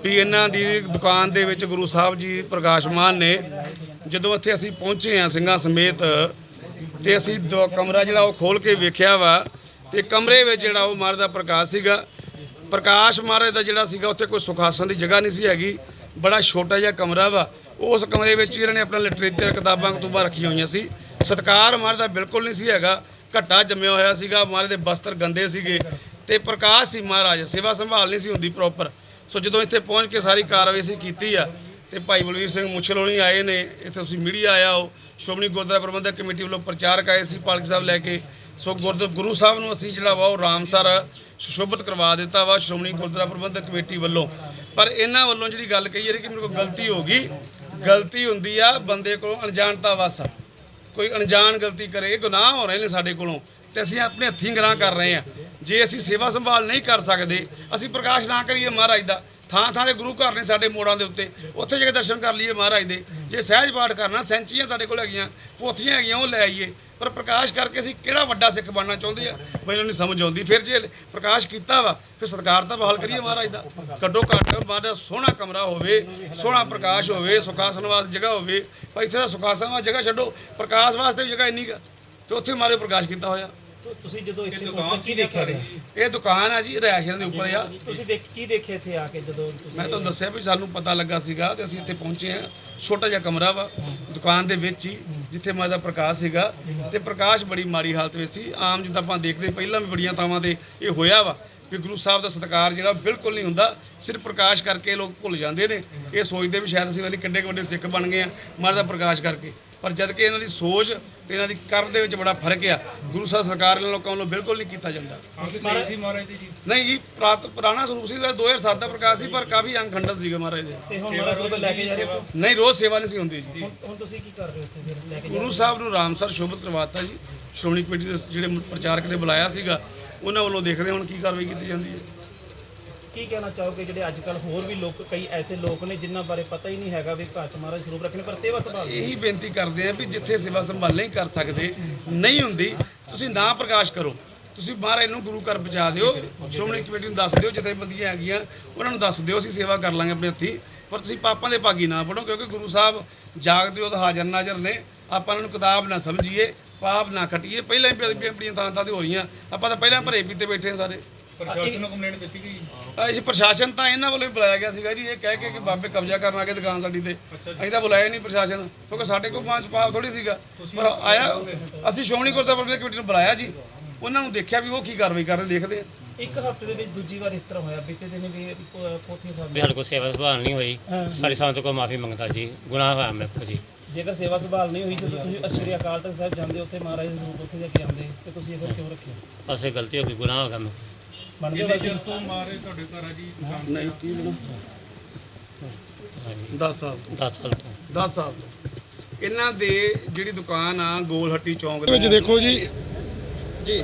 ਵੀ ਇਹਨਾਂ ਦੀ ਦੁਕਾਨ ਦੇ ਵਿੱਚ ਗੁਰੂ ਸਾਹਿਬ ਜੀ ਪ੍ਰਕਾਸ਼ਮਾਨ ਨੇ। ਜਦੋਂ ਇੱਥੇ ਅਸੀਂ ਪਹੁੰਚੇ ਆ ਸਿੰਘਾਂ ਸਮੇਤ, ਤੇ ਅਸੀਂ ਕਮਰਾ ਜਿਹੜਾ ਉਹ ਖੋਲ ਕੇ ਵੇਖਿਆ ਵਾ, ਤੇ ਕਮਰੇ ਵਿੱਚ ਜਿਹੜਾ ਉਹ ਮਹਾਰਾਜ ਦਾ ਪ੍ਰਕਾਸ਼ ਸੀਗਾ ਪ੍ਰਕਾਸ਼ ਮਹਾਰਾਜ ਦਾ ਜਿਹੜਾ ਸੀਗਾ ਉੱਥੇ ਕੋਈ ਸੁਖਾਸਨ ਦੀ ਜਗ੍ਹਾ ਨਹੀਂ ਸੀ ਹੈਗੀ। ਬੜਾ ਛੋਟਾ ਜਿਹਾ ਕਮਰਾ ਵਾ। ਉਸ ਕਮਰੇ ਵਿੱਚ ਵੀ ਇਹਨਾਂ ਨੇ ਆਪਣਾ ਲਿਟਰੇਚਰ ਕਿਤਾਬਾਂ, ਕਤੂਬਾਂ ਰੱਖੀਆਂ ਹੋਈਆਂ ਸੀ। ਸਤਕਾਰ ਮਹਾਰਾਜ ਦਾ ਬਿਲਕੁਲ ਨਹੀਂ ਸੀ ਹੈਗਾ। ਘੱਟਾ ਜੰਮਿਆ ਹੋਇਆ ਸੀਗਾ। ਮਹਾਰਾਜ ਦੇ ਬਸਤਰ ਗੰਦੇ ਸੀਗੇ। ਤੇ ਪ੍ਰਕਾਸ਼ ਸੀ ਮਹਾਰਾਜ। ਸੇਵਾ ਸੰਭਾਲ ਨਹੀਂ ਸੀ ਹੁੰਦੀ ਪ੍ਰੋਪਰ ਸੋ ਜਦੋਂ ਇੱਥੇ ਪਹੁੰਚ ਕੇ ਸਾਰੀ ਕਾਰਵਾਈ ਅਸੀਂ ਕੀਤੀ ਆ, ਤੇ ਭਾਈ ਬਲਵੀਰ ਸਿੰਘ ਮੁੱਛਲ ਹੋਣੀ ਆਏ ਨੇ। ਇੱਥੇ ਤੁਸੀਂ ਮੀਡੀਆ ਆਇਆ ਹੋ। ਸ਼੍ਰੋਮਣੀ ਗੁਰਦੁਆਰਾ ਪ੍ਰਬੰਧਕ ਕਮੇਟੀ ਵੱਲੋਂ ਪ੍ਰਚਾਰਕ ਆਏ ਸੀ, ਪਾਲਕ ਸਾਹਿਬ ਲੈ ਕੇ। ਸੋ ਗੁਰਦ ਗੁਰੂ ਸਾਹਿਬ ਨੂੰ ਅਸੀਂ ਜਿਹੜਾ ਵਾ ਉਹ ਰਾਮਸਰ ਸੁਸ਼ੋਭਿਤ ਕਰਵਾ ਦਿੱਤਾ ਵਾ, ਸ਼੍ਰੋਮਣੀ ਗੁਰਦੁਆਰਾ ਪ੍ਰਬੰਧਕ ਕਮੇਟੀ ਵੱਲੋਂ। ਪਰ ਇਹਨਾਂ ਵੱਲੋਂ ਜਿਹੜੀ ਗੱਲ ਕਹੀ ਜਾ ਕਿ ਮੇਰੇ ਕੋਲ ਗਲਤੀ ਹੋ ਗਈ। ਗਲਤੀ ਹੁੰਦੀ ਆ ਬੰਦੇ ਕੋਲੋਂ ਅਣਜਾਣਤਾ ਵਾਸਾ ਕੋਈ ਅਣਜਾਣ ਗਲਤੀ ਕਰੇ, ਗੁਨਾਹ ਹੋ ਰਹੇ ਨੇ ਸਾਡੇ ਕੋਲੋਂ, ਤੇ ਅਸੀਂ ਆਪਣੇ ਹੱਥੀਂ ਗਰਾਂ ਕਰ ਰਹੇ ਹਾਂ ਜੇ ਅਸੀਂ ਸੇਵਾ ਸੰਭਾਲ ਨਹੀਂ ਕਰ ਸਕਦੇ, ਅਸੀਂ ਪ੍ਰਕਾਸ਼ ਨਾ ਕਰੀਏ ਮਹਾਰਾਜ ਦਾ। ਥਾਂ ਥਾਂ ਦੇ ਗੁਰੂ ਘਰ ਨੇ ਸਾਡੇ ਮੋੜਾਂ ਦੇ ਉੱਤੇ। ਉੱਥੇ ਜਾ ਕੇ ਦਰਸ਼ਨ ਕਰ ਲਈਏ ਮਹਾਰਾਜ ਦੇ। ਜੇ ਸਹਿਜ ਪਾਠ ਕਰਨਾ, ਸੈਂਚੀਆਂ ਸਾਡੇ ਕੋਲ ਹੈਗੀਆਂ, ਪੋਥੀਆਂ ਹੈਗੀਆਂ, ਉਹ ਲੈ ਆਈਏ। ਪਰ ਪ੍ਰਕਾਸ਼ ਕਰਕੇ ਅਸੀਂ ਕਿਹੜਾ ਵੱਡਾ ਸਿੱਖ ਬਣਨਾ ਚਾਹੁੰਦੇ ਆ? ਮੈਨੂੰ ਨਹੀਂ ਸਮਝ ਆਉਂਦੀ। ਫਿਰ ਜੇ ਪ੍ਰਕਾਸ਼ ਕੀਤਾ ਵਾ, ਫਿਰ ਸਤਿਕਾਰ ਤਾਂ ਬਹਾਲ ਕਰੀਏ ਮਹਾਰਾਜ ਦਾ। ਕੱਢੋ ਘੱਟ ਮਹਾਰਾਜ ਦਾ ਸੋਹਣਾ ਕਮਰਾ ਹੋਵੇ, ਸੋਹਣਾ ਪ੍ਰਕਾਸ਼ ਹੋਵੇ ਸੁਖਾਸਨ ਵਾਸਤੇ ਜਗ੍ਹਾ ਹੋਵੇ। ਪਰ ਇੱਥੇ ਦਾ ਸੁਖਾਸਨ ਵਾਸਤੇ ਜਗ੍ਹਾ ਛੱਡੋ। ਪ੍ਰਕਾਸ਼ ਵਾਸਤੇ ਵੀ ਜਗ੍ਹਾ ਇੰਨੀ ਗਾ ਤੇ ਉੱਥੇ ਮਾਰੇ ਪ੍ਰਕਾਸ਼ ਕੀਤਾ ਹੋਇਆ। ਤੁਸੀਂ ਜਦੋਂ ਇੱਥੇ ਪਹੁੰਚੇ ਕੀ ਦੇਖਿਆ ਗਿਆ ਇਹ ਦੁਕਾਨ ਆ ਜੀ ਰੈਸ਼ਰ ਦੇ ਉੱਪਰ ਆ। ਤੁਸੀਂ ਦੇਖ ਕੀ ਦੇਖਿਆ ਇੱਥੇ ਆ ਕੇ ਜਦੋਂ ਤੁਸੀਂ ਮੈਂ ਤੁਹਾਨੂੰ ਦੱਸਿਆ ਵੀ ਸਾਨੂੰ ਪਤਾ ਲੱਗਾ ਸੀਗਾ ਤੇ ਅਸੀਂ ਇੱਥੇ ਪਹੁੰਚੇ ਆ ਛੋਟਾ ਜਿਹਾ ਕਮਰਾ ਵਾ ਦੁਕਾਨ ਦੇ ਵਿੱਚ ਹੀ ਜਿੱਥੇ ਮਾਂ ਦਾ ਪ੍ਰਕਾਸ਼ ਸੀਗਾ। ਤੇ ਪ੍ਰਕਾਸ਼ ਬੜੀ ਮਾੜੀ ਹਾਲਤ ਵਿੱਚ ਸੀ। ਆਮ ਜਿੱਦਾਂ ਆਪਾਂ ਦੇਖਦੇ ਪਹਿਲਾਂ ਵੀ ਬੜੀਆਂ ਥਾਵਾਂ ਤੇ ਇਹ ਹੋਇਆ ਵਾ ਵੀ ਗੁਰੂ ਸਾਹਿਬ ਦਾ ਸਤਿਕਾਰ ਜਿਹੜਾ ਬਿਲਕੁਲ ਨਹੀਂ ਹੁੰਦਾ। ਸਿਰਫ ਪ੍ਰਕਾਸ਼ ਕਰਕੇ ਲੋਕ ਭੁੱਲ ਜਾਂਦੇ ਨੇ। ਇਹ ਸੋਚਦੇ ਵੀ ਸ਼ਾਇਦ ਅਸੀਂ ਵਾਲੀ ਕਿੱਡੇ ਕੁ ਵੱਡੇ ਸਿੱਖ ਬਣ ਗਏ ਆ ਮਾਂ ਦਾ ਪ੍ਰਕਾਸ਼ ਕਰਕੇ। ਪਰ ਜਦ ਕਿ ਇਹਨਾਂ ਦੀ ਸੋਚ ਤੇ ਇਹਨਾਂ ਦੀ ਕਰਨ ਦੇ ਵਿੱਚ ਬੜਾ ਫ਼ਰਕ ਆ। ਗੁਰੂ ਸਾਹਿਬ ਸਰਕਾਰ ਵਾਲੇ ਲੋਕਾਂ ਵੱਲੋਂ ਬਿਲਕੁਲ ਨਹੀਂ ਕੀਤਾ ਜਾਂਦਾ। ਨਹੀਂ ਜੀ ਪ੍ਰਾਤ ਪੁਰਾਣਾ ਸਰੂਪ ਸੀ 2007 ਦਾ ਪ੍ਰਕਾਸ਼ ਸੀ ਪਰ ਕਾਫੀ ਅੰਗ ਖੰਡਤ ਸੀਗਾ ਮਹਾਰਾਜ ਦੇ। ਤੇ ਹੁਣ ਮਹਾਰਾਜ ਨੂੰ ਲੈ ਕੇ ਜਾ ਰਹੇ ਹੋ? ਨਹੀਂ ਰੋਜ਼ ਸੇਵਾ ਨਹੀਂ ਸੀ ਹੁੰਦੀ ਜੀ। ਹੁਣ ਹੁਣ ਤੁਸੀਂ ਕੀ ਕਰ ਰਹੇ ਹੋ ਇੱਥੇ ਫਿਰ ਲੈ ਕੇ ਜਾ ਗੁਰੂ ਸਾਹਿਬ ਨੂੰ ਰਾਮਸਰ ਸ਼ੋਭਤ ਕਰਵਾਤਾ ਜੀ। ਸ਼੍ਰੋਮਣੀ ਕਮੇਟੀ ਦੇ ਜਿਹੜੇ ਪ੍ਰਚਾਰਕ ਨੇ ਬੁਲਾਇਆ ਸੀਗਾ ਉਹਨਾਂ ਵੱਲੋਂ ਦੇਖਦੇ ਹੁਣ ਕੀ ਕਾਰਵਾਈ ਕੀਤੀ ਜਾਂਦੀ ਹੈ। ਕੀ ਕਹਿਣਾ ਚਾਹੋਗੇ ਜਿਹੜੇ ਅੱਜ ਕੱਲ ਹੋਰ ਵੀ ਲੋਕ ਕਈ ਐਸੇ ਲੋਕ ਨੇ ਜਿਨ੍ਹਾਂ ਬਾਰੇ ਪਤਾ ਹੀ ਨਹੀਂ ਹੈਗਾ ਵੀ 'ਚ ਮਹਾਰਾਜ ਸਰੂਪ ਰੱਖਣੇ ਪਰ ਸੇਵਾ ਸੰਭਾਲ ਇਹੀ ਬੇਨਤੀ ਕਰਦੇ ਆ ਵੀ ਜਿੱਥੇ ਸੇਵਾ ਸੰਭਾਲ ਨਹੀਂ ਕਰ ਸਕਦੇ ਨਹੀਂ ਹੁੰਦੀ ਤੁਸੀਂ ਨਾ ਪ੍ਰਕਾਸ਼ ਕਰੋ। ਤੁਸੀਂ ਮਹਾਰਾਜ ਨੂੰ ਗੁਰੂ ਘਰ ਪਹੁੰਚਾ ਦਿਓ ਸ਼੍ਰੋਮਣੀ ਕਮੇਟੀ ਨੂੰ ਦੱਸ ਦਿਓ ਜਥੇਬੰਦੀਆਂ ਹੈਗੀਆਂ ਉਹਨਾਂ ਨੂੰ ਦੱਸ ਦਿਓ ਅਸੀਂ ਸੇਵਾ ਕਰ ਲਾਂਗੇ ਆਪਣੇ ਹੱਥੀਂ। ਪਰ ਤੁਸੀਂ ਪਾਪਾਂ ਦੇ ਭਾਗੀ ਨਾ ਬਣੋ ਕਿਉਂਕਿ ਗੁਰੂ ਸਾਹਿਬ ਜਾਗਦੇ ਉਹ ਹਾਜ਼ਰ ਨਾਜ਼ਰ ਨੇ। ਆਪਾਂ ਇਹਨਾਂ ਨੂੰ ਕਿਤਾਬ ਨਾ ਸਮਝੀਏ ਪਾਪ ਨਾ ਖਟੀਏ। ਪਹਿਲਾਂ ਹੀ ਬੜੀਆਂ ਥਾਂ ਥਾਂ ਤੇ ਹੋ ਰਹੀਆਂ। ਆਪਾਂ ਤਾਂ ਪਹਿਲਾਂ ਭਰੇ ਪੀਤੇ ਬੈਠੇ ਸਾਰੇ। ਪ੍ਰਸ਼ਾਸਨ ਨੂੰ ਕੰਪਲੇਂਟ ਦਿੱਤੀ ਗਈ? ਅਸੀਂ ਪ੍ਰਸ਼ਾਸਨ ਤਾਂ ਇਹਨਾਂ ਵੱਲੋਂ ਹੀ ਬੁਲਾਇਆ ਗਿਆ ਸੀਗਾ ਜੀ ਇਹ ਕਹਿ ਕੇ ਕਿ ਬਾਬੇ ਕਬਜ਼ਾ ਕਰਨ ਆ ਕੇ ਦੁਕਾਨ ਸਾਡੀ ਤੇ। ਅਸੀਂ ਤਾਂ ਬੁਲਾਇਆ ਨਹੀਂ ਪ੍ਰਸ਼ਾਸਨ ਕਿਉਂਕਿ ਸਾਡੇ ਕੋਲ ਪੰਜ ਪਾਪ ਥੋੜੀ ਸੀਗਾ। ਪਰ ਆਇਆ ਅਸੀਂ ਸ਼੍ਰੋਮਣੀ ਗੁਰਦੁਆਰਾ ਪ੍ਰਬੰਧਕ ਕਮੇਟੀ ਨੂੰ ਬੁਲਾਇਆ ਜੀ। ਉਹਨਾਂ ਨੂੰ ਦੇਖਿਆ ਵੀ ਉਹ ਕੀ ਕਾਰਵਾਈ ਕਰਦੇ ਦੇਖਦੇ ਆ। ਇੱਕ ਹਫ਼ਤੇ ਦੇ ਵਿੱਚ ਦੂਜੀ ਵਾਰ ਇਸ ਤਰ੍ਹਾਂ ਹੋਇਆ ਬੀਤੇ ਦਿਨ ਵੀ ਪੋ- ਪੋਥੀਆਂ ਸਾਹਿਬ ਵੀ ਸਾਡੇ ਕੋਲ ਸੇਵਾ ਸੰਭਾਲ ਨਹੀਂ ਹੋਈ। ਸਾਰੀ ਸੰਗਤ ਕੋਲ ਮਾਫੀ ਮੰਗਦਾ ਜੀ। ਗੁਨਾਹ ਹੋਇਆ ਮੇਰੇ ਕੋਲ ਜੀ। ਜੇਕਰ ਸੇਵਾ ਸੰਭਾਲ ਨਹੀਂ ਹੋਈ ਸੀ ਤਾਂ ਤੁਸੀਂ ਸ਼੍ਰੀ ਅਕਾਲ ਤਖਤ ਸਾਹਿਬ ਜਾਂਦੇ ਉੱਥੇ ਮਹਾਰਾਜ ਦੇ ਸਰੂਪ ਉੱਥੇ ਜਾ ਕੇ ਆਉਂਦੇ ਤੇ ਤੁਸੀਂ ਇਹ ਫਿਰ ਕਿਉਂ ਰੱਖਿਆ? ਅਸੇ ਗਲਤੀ ਹੋ ਗਈ ਗੁਨਾਹ ਹੋ ਗਿਆ ਮੇਰੇ ਮੰਨਦੇ ਹੋ ਵੈਸੇ? ਤੋਂ ਮਾਰੇ ਤੁਹਾਡੇ ਘਰ ਆ ਜੀ ਨਹੀਂ ਕੀ ਲੈਣਾ ਹਾਂਜੀ। 10 ਸਾਲ 10 ਸਾਲ ਤੋਂ। 10 ਸਾਲ ਤੋਂ। ਇਹਨਾਂ ਦੇ ਜਿਹੜੀ ਦੁਕਾਨ ਆ ਗੋਲਹੱਟੀ ਚੌਂਕ ਇਹਦੇ ਵਿੱਚ ਦੇਖੋ ਜੀ। ਜੀ।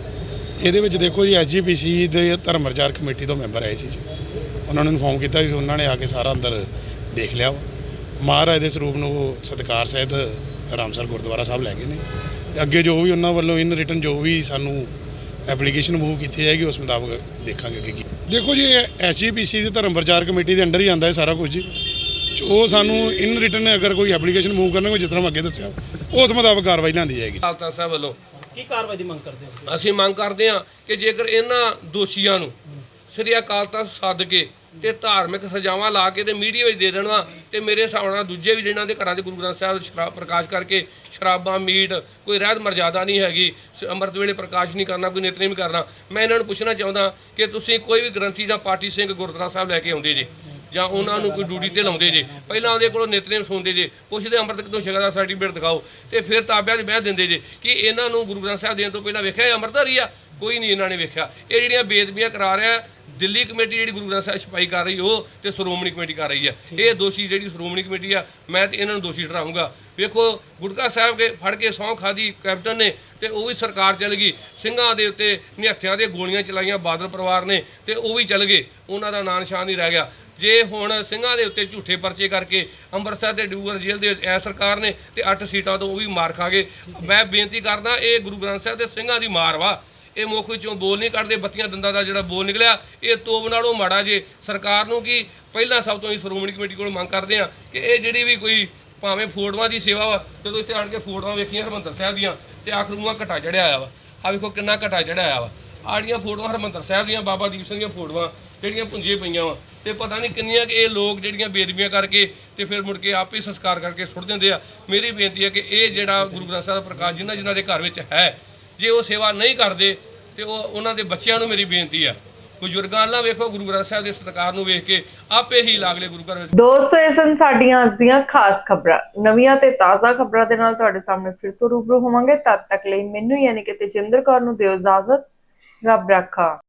ਇਹਦੇ ਵਿੱਚ ਦੇਖੋ ਜੀ ਐਸਜੀਪੀਸੀ ਦੇ ਧਰਮ ਪ੍ਰਚਾਰ ਕਮੇਟੀ ਤੋਂ ਮੈਂਬਰ ਆਏ ਸੀ ਜੀ। ਉਹਨਾਂ ਨੂੰ ਇਨਫੋਰਮ ਕੀਤਾ ਸੀ ਉਹਨਾਂ ਨੇ ਆ ਕੇ ਸਾਰਾ ਅੰਦਰ ਦੇਖ ਲਿਆ ਵਾ। ਮਹਾਰਾਜ ਦੇ ਸਰੂਪ ਨੂੰ ਉਹ ਸਤਿਕਾਰ ਸਹਿਤ ਰਾਮਸਰ ਗੁਰਦੁਆਰਾ ਸਾਹਿਬ ਲੈ ਗਏ ਨੇ। ਅੱਗੇ ਜੋ ਵੀ ਉਹਨਾਂ ਵੱਲੋਂ ਇਨ ਰਿਟਨ ਜੋ ਵੀ ਸਾਨੂੰ ਐਪਲੀਕੇਸ਼ਨ ਮੂਵ ਕੀਤੀ ਜਾਏਗੀ ਉਸ ਮੁਤਾਬਕ ਦੇਖਾਂਗੇ ਅੱਗੇ ਕੀ। ਦੇਖੋ ਜੀ ਐਸਜੀਪੀਸੀ ਦੇ ਧਰਮ ਪ੍ਰਚਾਰ ਕਮੇਟੀ ਦੇ ਅੰਡਰ ਹੀ ਆਂਦਾ ਹੈ ਸਾਰਾ ਕੁਝ ਜੀ। ਜੋ ਸਾਨੂੰ ਇਨ ਰਿਟਨ ਅਗਰ ਕੋਈ ਐਪਲੀਕੇਸ਼ਨ ਮੂਵ ਕਰਨਗੇ ਜਿਸ ਤਰ੍ਹਾਂ ਮੈਂ ਅੱਗੇ ਦੱਸਿਆ ਉਸ ਮੁਤਾਬਕ ਕਾਰਵਾਈ ਲਿਆਂਦੀ ਜਾਏਗੀ। ਖਾਲਸਾ ਸਾਹਿਬ ਵੱਲੋਂ। ਕੀ ਕਾਰਵਾਈ ਦੀ ਮੰਗ ਕਰਦੇ ਹੋ? ਅਸੀਂ ਮੰਗ ਕਰਦੇ ਹਾਂ ਕਿ ਜੇਕਰ ਇਹਨਾਂ ਦੋਸ਼ੀਆਂ ਨੂੰ ਸ੍ਰੀ ਅਕਾਲ ਤਖਤ ਸੱਦ ਕੇ ਤੇ ਧਾਰਮਿਕ ਸਜ਼ਾਵਾਂ ਲਾ ਕੇ ਤੇ ਮੀਡੀਆ ਵਿੱਚ ਦੇ ਦੇਣਾ ਤੇ ਮੇਰੇ ਹਿਸਾਬ ਨਾਲ ਦੂਜੇ ਵੀ ਜਿਹਨਾਂ ਦੇ ਘਰਾਂ ਦੇ ਗੁਰੂ ਗ੍ਰੰਥ ਸਾਹਿਬ ਸ਼ਰਾਬ ਪ੍ਰਕਾਸ਼ ਕਰਕੇ ਸ਼ਰਾਬਾਂ, ਮੀਟ, ਕੋਈ ਰਹਿਤ ਮਰਜ਼ਾਦਾ ਨਹੀਂ ਹੈਗੀ ਅੰਮ੍ਰਿਤ ਵੇਲੇ ਪ੍ਰਕਾਸ਼ ਨਹੀਂ ਕਰਨਾ, ਕੋਈ ਨਿਤਨੇਮ ਕਰਨਾ। ਮੈਂ ਇਹਨਾਂ ਨੂੰ ਪੁੱਛਣਾ ਚਾਹੁੰਦਾ ਕਿ ਤੁਸੀਂ ਕੋਈ ਵੀ ਗ੍ਰੰਥੀ ਜਾਂ ਪਾਠੀ ਸਿੰਘ ਗੁਰਦੁਆਰਾ ਸਾਹਿਬ ਲੈ ਕੇ ਆਉਂਦੇ ਜੀ, ਜਾਂ ਉਹਨਾਂ ਨੂੰ ਕੋਈ ਡਿਊਟੀ ਤੇ ਲਾਉਂਦੇ ਜੇ, ਪਹਿਲਾਂ ਉਹਦੇ ਕੋਲੋਂ ਨਿਤਨੇਮ ਸੁਣਦੇ ਜੇ, ਪੁੱਛਦੇ ਅੰਮ੍ਰਿਤ ਕਿਤੋਂ ਛਕਾ ਦਾ ਸਰਟੀਫਿਕੇਟ ਦਿਖਾਓ, ਤੇ ਫਿਰ ਤਾਬਿਆਂ 'ਚ ਬਹਿ ਦਿੰਦੇ ਜੇ ਕਿ ਇਹਨਾਂ ਨੂੰ ਗੁਰੂ ਗ੍ਰੰਥ ਸਾਹਿਬ ਦੇਣ ਤੋਂ ਪਹਿਲਾਂ ਵੇਖਿਆ ਇਹ ਅੰਮ੍ਰਿਤਧਾਰੀ ਆ? ਕੋਈ ਨਹੀਂ ਇਹਨਾਂ ਨੇ ਵੇਖਿਆ। ਇਹ ਜਿਹੜੀਆਂ ਬੇਦਬੀਆਂ ਕਰਾ ਰਿਹਾ ਦਿੱਲੀ ਕਮੇਟੀ ਜਿਹੜੀ ਗੁਰੂ ਗ੍ਰੰਥ ਸਾਹਿਬ ਛਪਾਈ ਕਰ ਰਹੀ ਉਹ ਤੇ ਸ਼੍ਰੋਮਣੀ ਕਮੇਟੀ ਕਰ ਰਹੀ ਹੈ। ਇਹ ਦੋਸ਼ੀ ਜਿਹੜੀ ਸ਼੍ਰੋਮਣੀ ਕਮੇਟੀ ਆ ਮੈਂ ਤੇ ਇਹਨਾਂ ਨੂੰ ਦੋਸ਼ੀ ਠਹਿਰਾਊਂਗਾ ਵੇਖੋ ਗੁਟਕਾ ਸਾਹਿਬ ਕੇ ਫੜ ਕੇ ਸਹੁੰ ਖਾਦੀ ਕੈਪਟਨ ਨੇ ਤੇ ਉਹ ਵੀ ਸਰਕਾਰ ਚਲ ਗਈ। ਸਿੰਘਾਂ ਦੇ ਉੱਤੇ ਨਿਹੱਥਿਆਂ ਦੇ ਗੋਲੀਆਂ ਚਲਾਈਆਂ ਬਾਦਲ ਪਰਿਵਾਰ ਨੇ ਤੇ ਉਹ ਵੀ ਚਲ ਗਏ। ਉਹਨਾਂ ਦਾ ਨਾਂ ਨਿਸ਼ਾਨ ਨਹੀਂ ਰਹਿ ਗਿਆ। ਜੇ ਹੁਣ ਸਿੰਘਾਂ ਦੇ ਉੱਤੇ ਝੂਠੇ ਪਰਚੇ ਕਰਕੇ ਅੰਮ੍ਰਿਤਸਰ ਤੇ ਡਿਊਰ ਜੇਲ੍ਹ ਦੇ ਐ ਸਰਕਾਰ ਨੇ ਤੇ 8 ਸੀਟਾਂ ਤੋਂ ਉਹ ਵੀ ਮਾਰ ਖਾ ਗਏ। ਮੈਂ ਬੇਨਤੀ ਕਰਦਾ ਇਹ ਗੁਰੂ ਗ੍ਰੰਥ ਸਾਹਿਬ ਦੇ ਸਿੰਘਾਂ ਦੀ ਮਾਰ ਵਾ। ਇਹ ਮੁੱਖ ਵਿੱਚੋਂ ਬੋਲ ਨਹੀਂ ਕੱਢਦੇ, ਬੱਤੀਆਂ ਦੰਦਾਂ ਦਾ ਜਿਹੜਾ ਬੋਲ ਨਿਕਲਿਆ, ਇਹ ਤੋਬ ਨਾਲੋਂ ਮਾੜਾ ਜੇ। ਸਰਕਾਰ ਨੂੰ ਕੀ ਪਹਿਲਾਂ ਸਭ ਤੋਂ ਹੀ ਸ਼੍ਰੋਮਣੀ ਕਮੇਟੀ ਕੋਲ ਮੰਗ ਕਰਦੇ ਆ ਕਿ ਇਹ ਜਿਹੜੀ ਵੀ ਕੋਈ ਭਾਵੇਂ ਫੋਟੋਆਂ ਦੀ ਸੇਵਾ ਵਾ, ਜਦੋਂ ਇੱਥੇ ਆਣ ਕੇ ਫੋਟੋਆਂ ਵੇਖੀਆਂ ਹਰਮੰਦਰ ਸਾਹਿਬ ਦੀਆਂ, ਤੇ ਆਖਰ ਨੂੰ ਘਟਾ ਚੜਿਆ ਆਇਆ ਵਾ। ਆ ਵੇਖੋ ਕਿੰਨਾ ਘਟਾ ਚੜਿਆ ਆਇਆ ਵਾ। ਆੜੀਆਂ ਫੋਟੋਆਂ ਹਰਮੰਦਰ ਸਾਹਿਬ ਦੀਆਂ, ਬਾਬਾ ਦੀਪ ਸਿੰਘ ਦੀਆਂ ਫੋਟੋਆਂ, ਜਿਹੜੀਆਂ ਪੁੰਜੇ ਪਈਆਂ ਵਾ। ਤੇ ਪਤਾ ਨਹੀਂ ਕਿੰਨੀਆਂ ਕਿ ਇਹ ਲੋਕ ਜਿਹੜੀਆਂ ਬੇਦਬੀਆਂ ਕਰਕੇ ਤੇ ਫਿਰ ਮੁੜ ਕੇ ਆਪੇ ਸੰਸਕਾਰ ਕਰਕੇ ਸੁੱਟ ਦਿੰਦੇ ਆ। ਮੇਰੀ ਬੇਨਤੀ ਹੈ ਕਿ ਇਹ ਜਿਹੜਾ ਗੁਰੂ ਗ੍ਰੰਥ ਸਾਹਿਬ ਦਾ ਪ੍ਰਕਾਸ਼ ਜਿਨ੍ਹਾਂ ਜਿਨ੍ਹਾਂ ਦੇ ਘਰ ਵਿੱਚ ਹੈ ਜੇ ਉਹ ਸੇਵਾ ਨਹੀਂ ਕਰਦੇ ਤੇ ਉਹ ਉਹਨਾਂ ਦੇ ਬੱਚਿਆਂ ਨੂੰ ਮੇਰੀ ਬੇਨਤੀ ਆ। ਬਜ਼ੁਰਗਾਂ ਨਾਲ ਵੇਖੋ, ਗੁਰੂ ਗ੍ਰੰਥ ਸਾਹਿਬ ਦੇ ਸਤਿਕਾਰ ਨੂੰ ਵੇਖ ਕੇ ਆਪੇ ਹੀ ਲਾਗਲੇ ਗੁਰੂ ਘਰ ਵਿੱਚ। ਦੋਸਤੋ, ਇਹ ਸਨ ਸਾਡੀਆਂ ਅੱਜ ਦੀਆਂ ਖਾਸ ਖਬਰਾਂ। ਨਵੀਆਂ ਤੇ ਤਾਜ਼ਾ ਖਬਰਾਂ ਦੇ ਨਾਲ ਤੁਹਾਡੇ ਸਾਹਮਣੇ ਫਿਰ ਤੋਂ ਰੂਬਰੂ ਹੋਵਾਂਗੇ। ਤਦ ਤੱਕ ਲਈ ਮੈਨੂੰ ਯਾਨੀ ਕਿ ਤੇਜਿੰਦਰ ਕੌਰ ਨੂੰ ਦਿਓ ਇਜਾਜ਼ਤ। ਰੱਬ ਰਾਖਾ।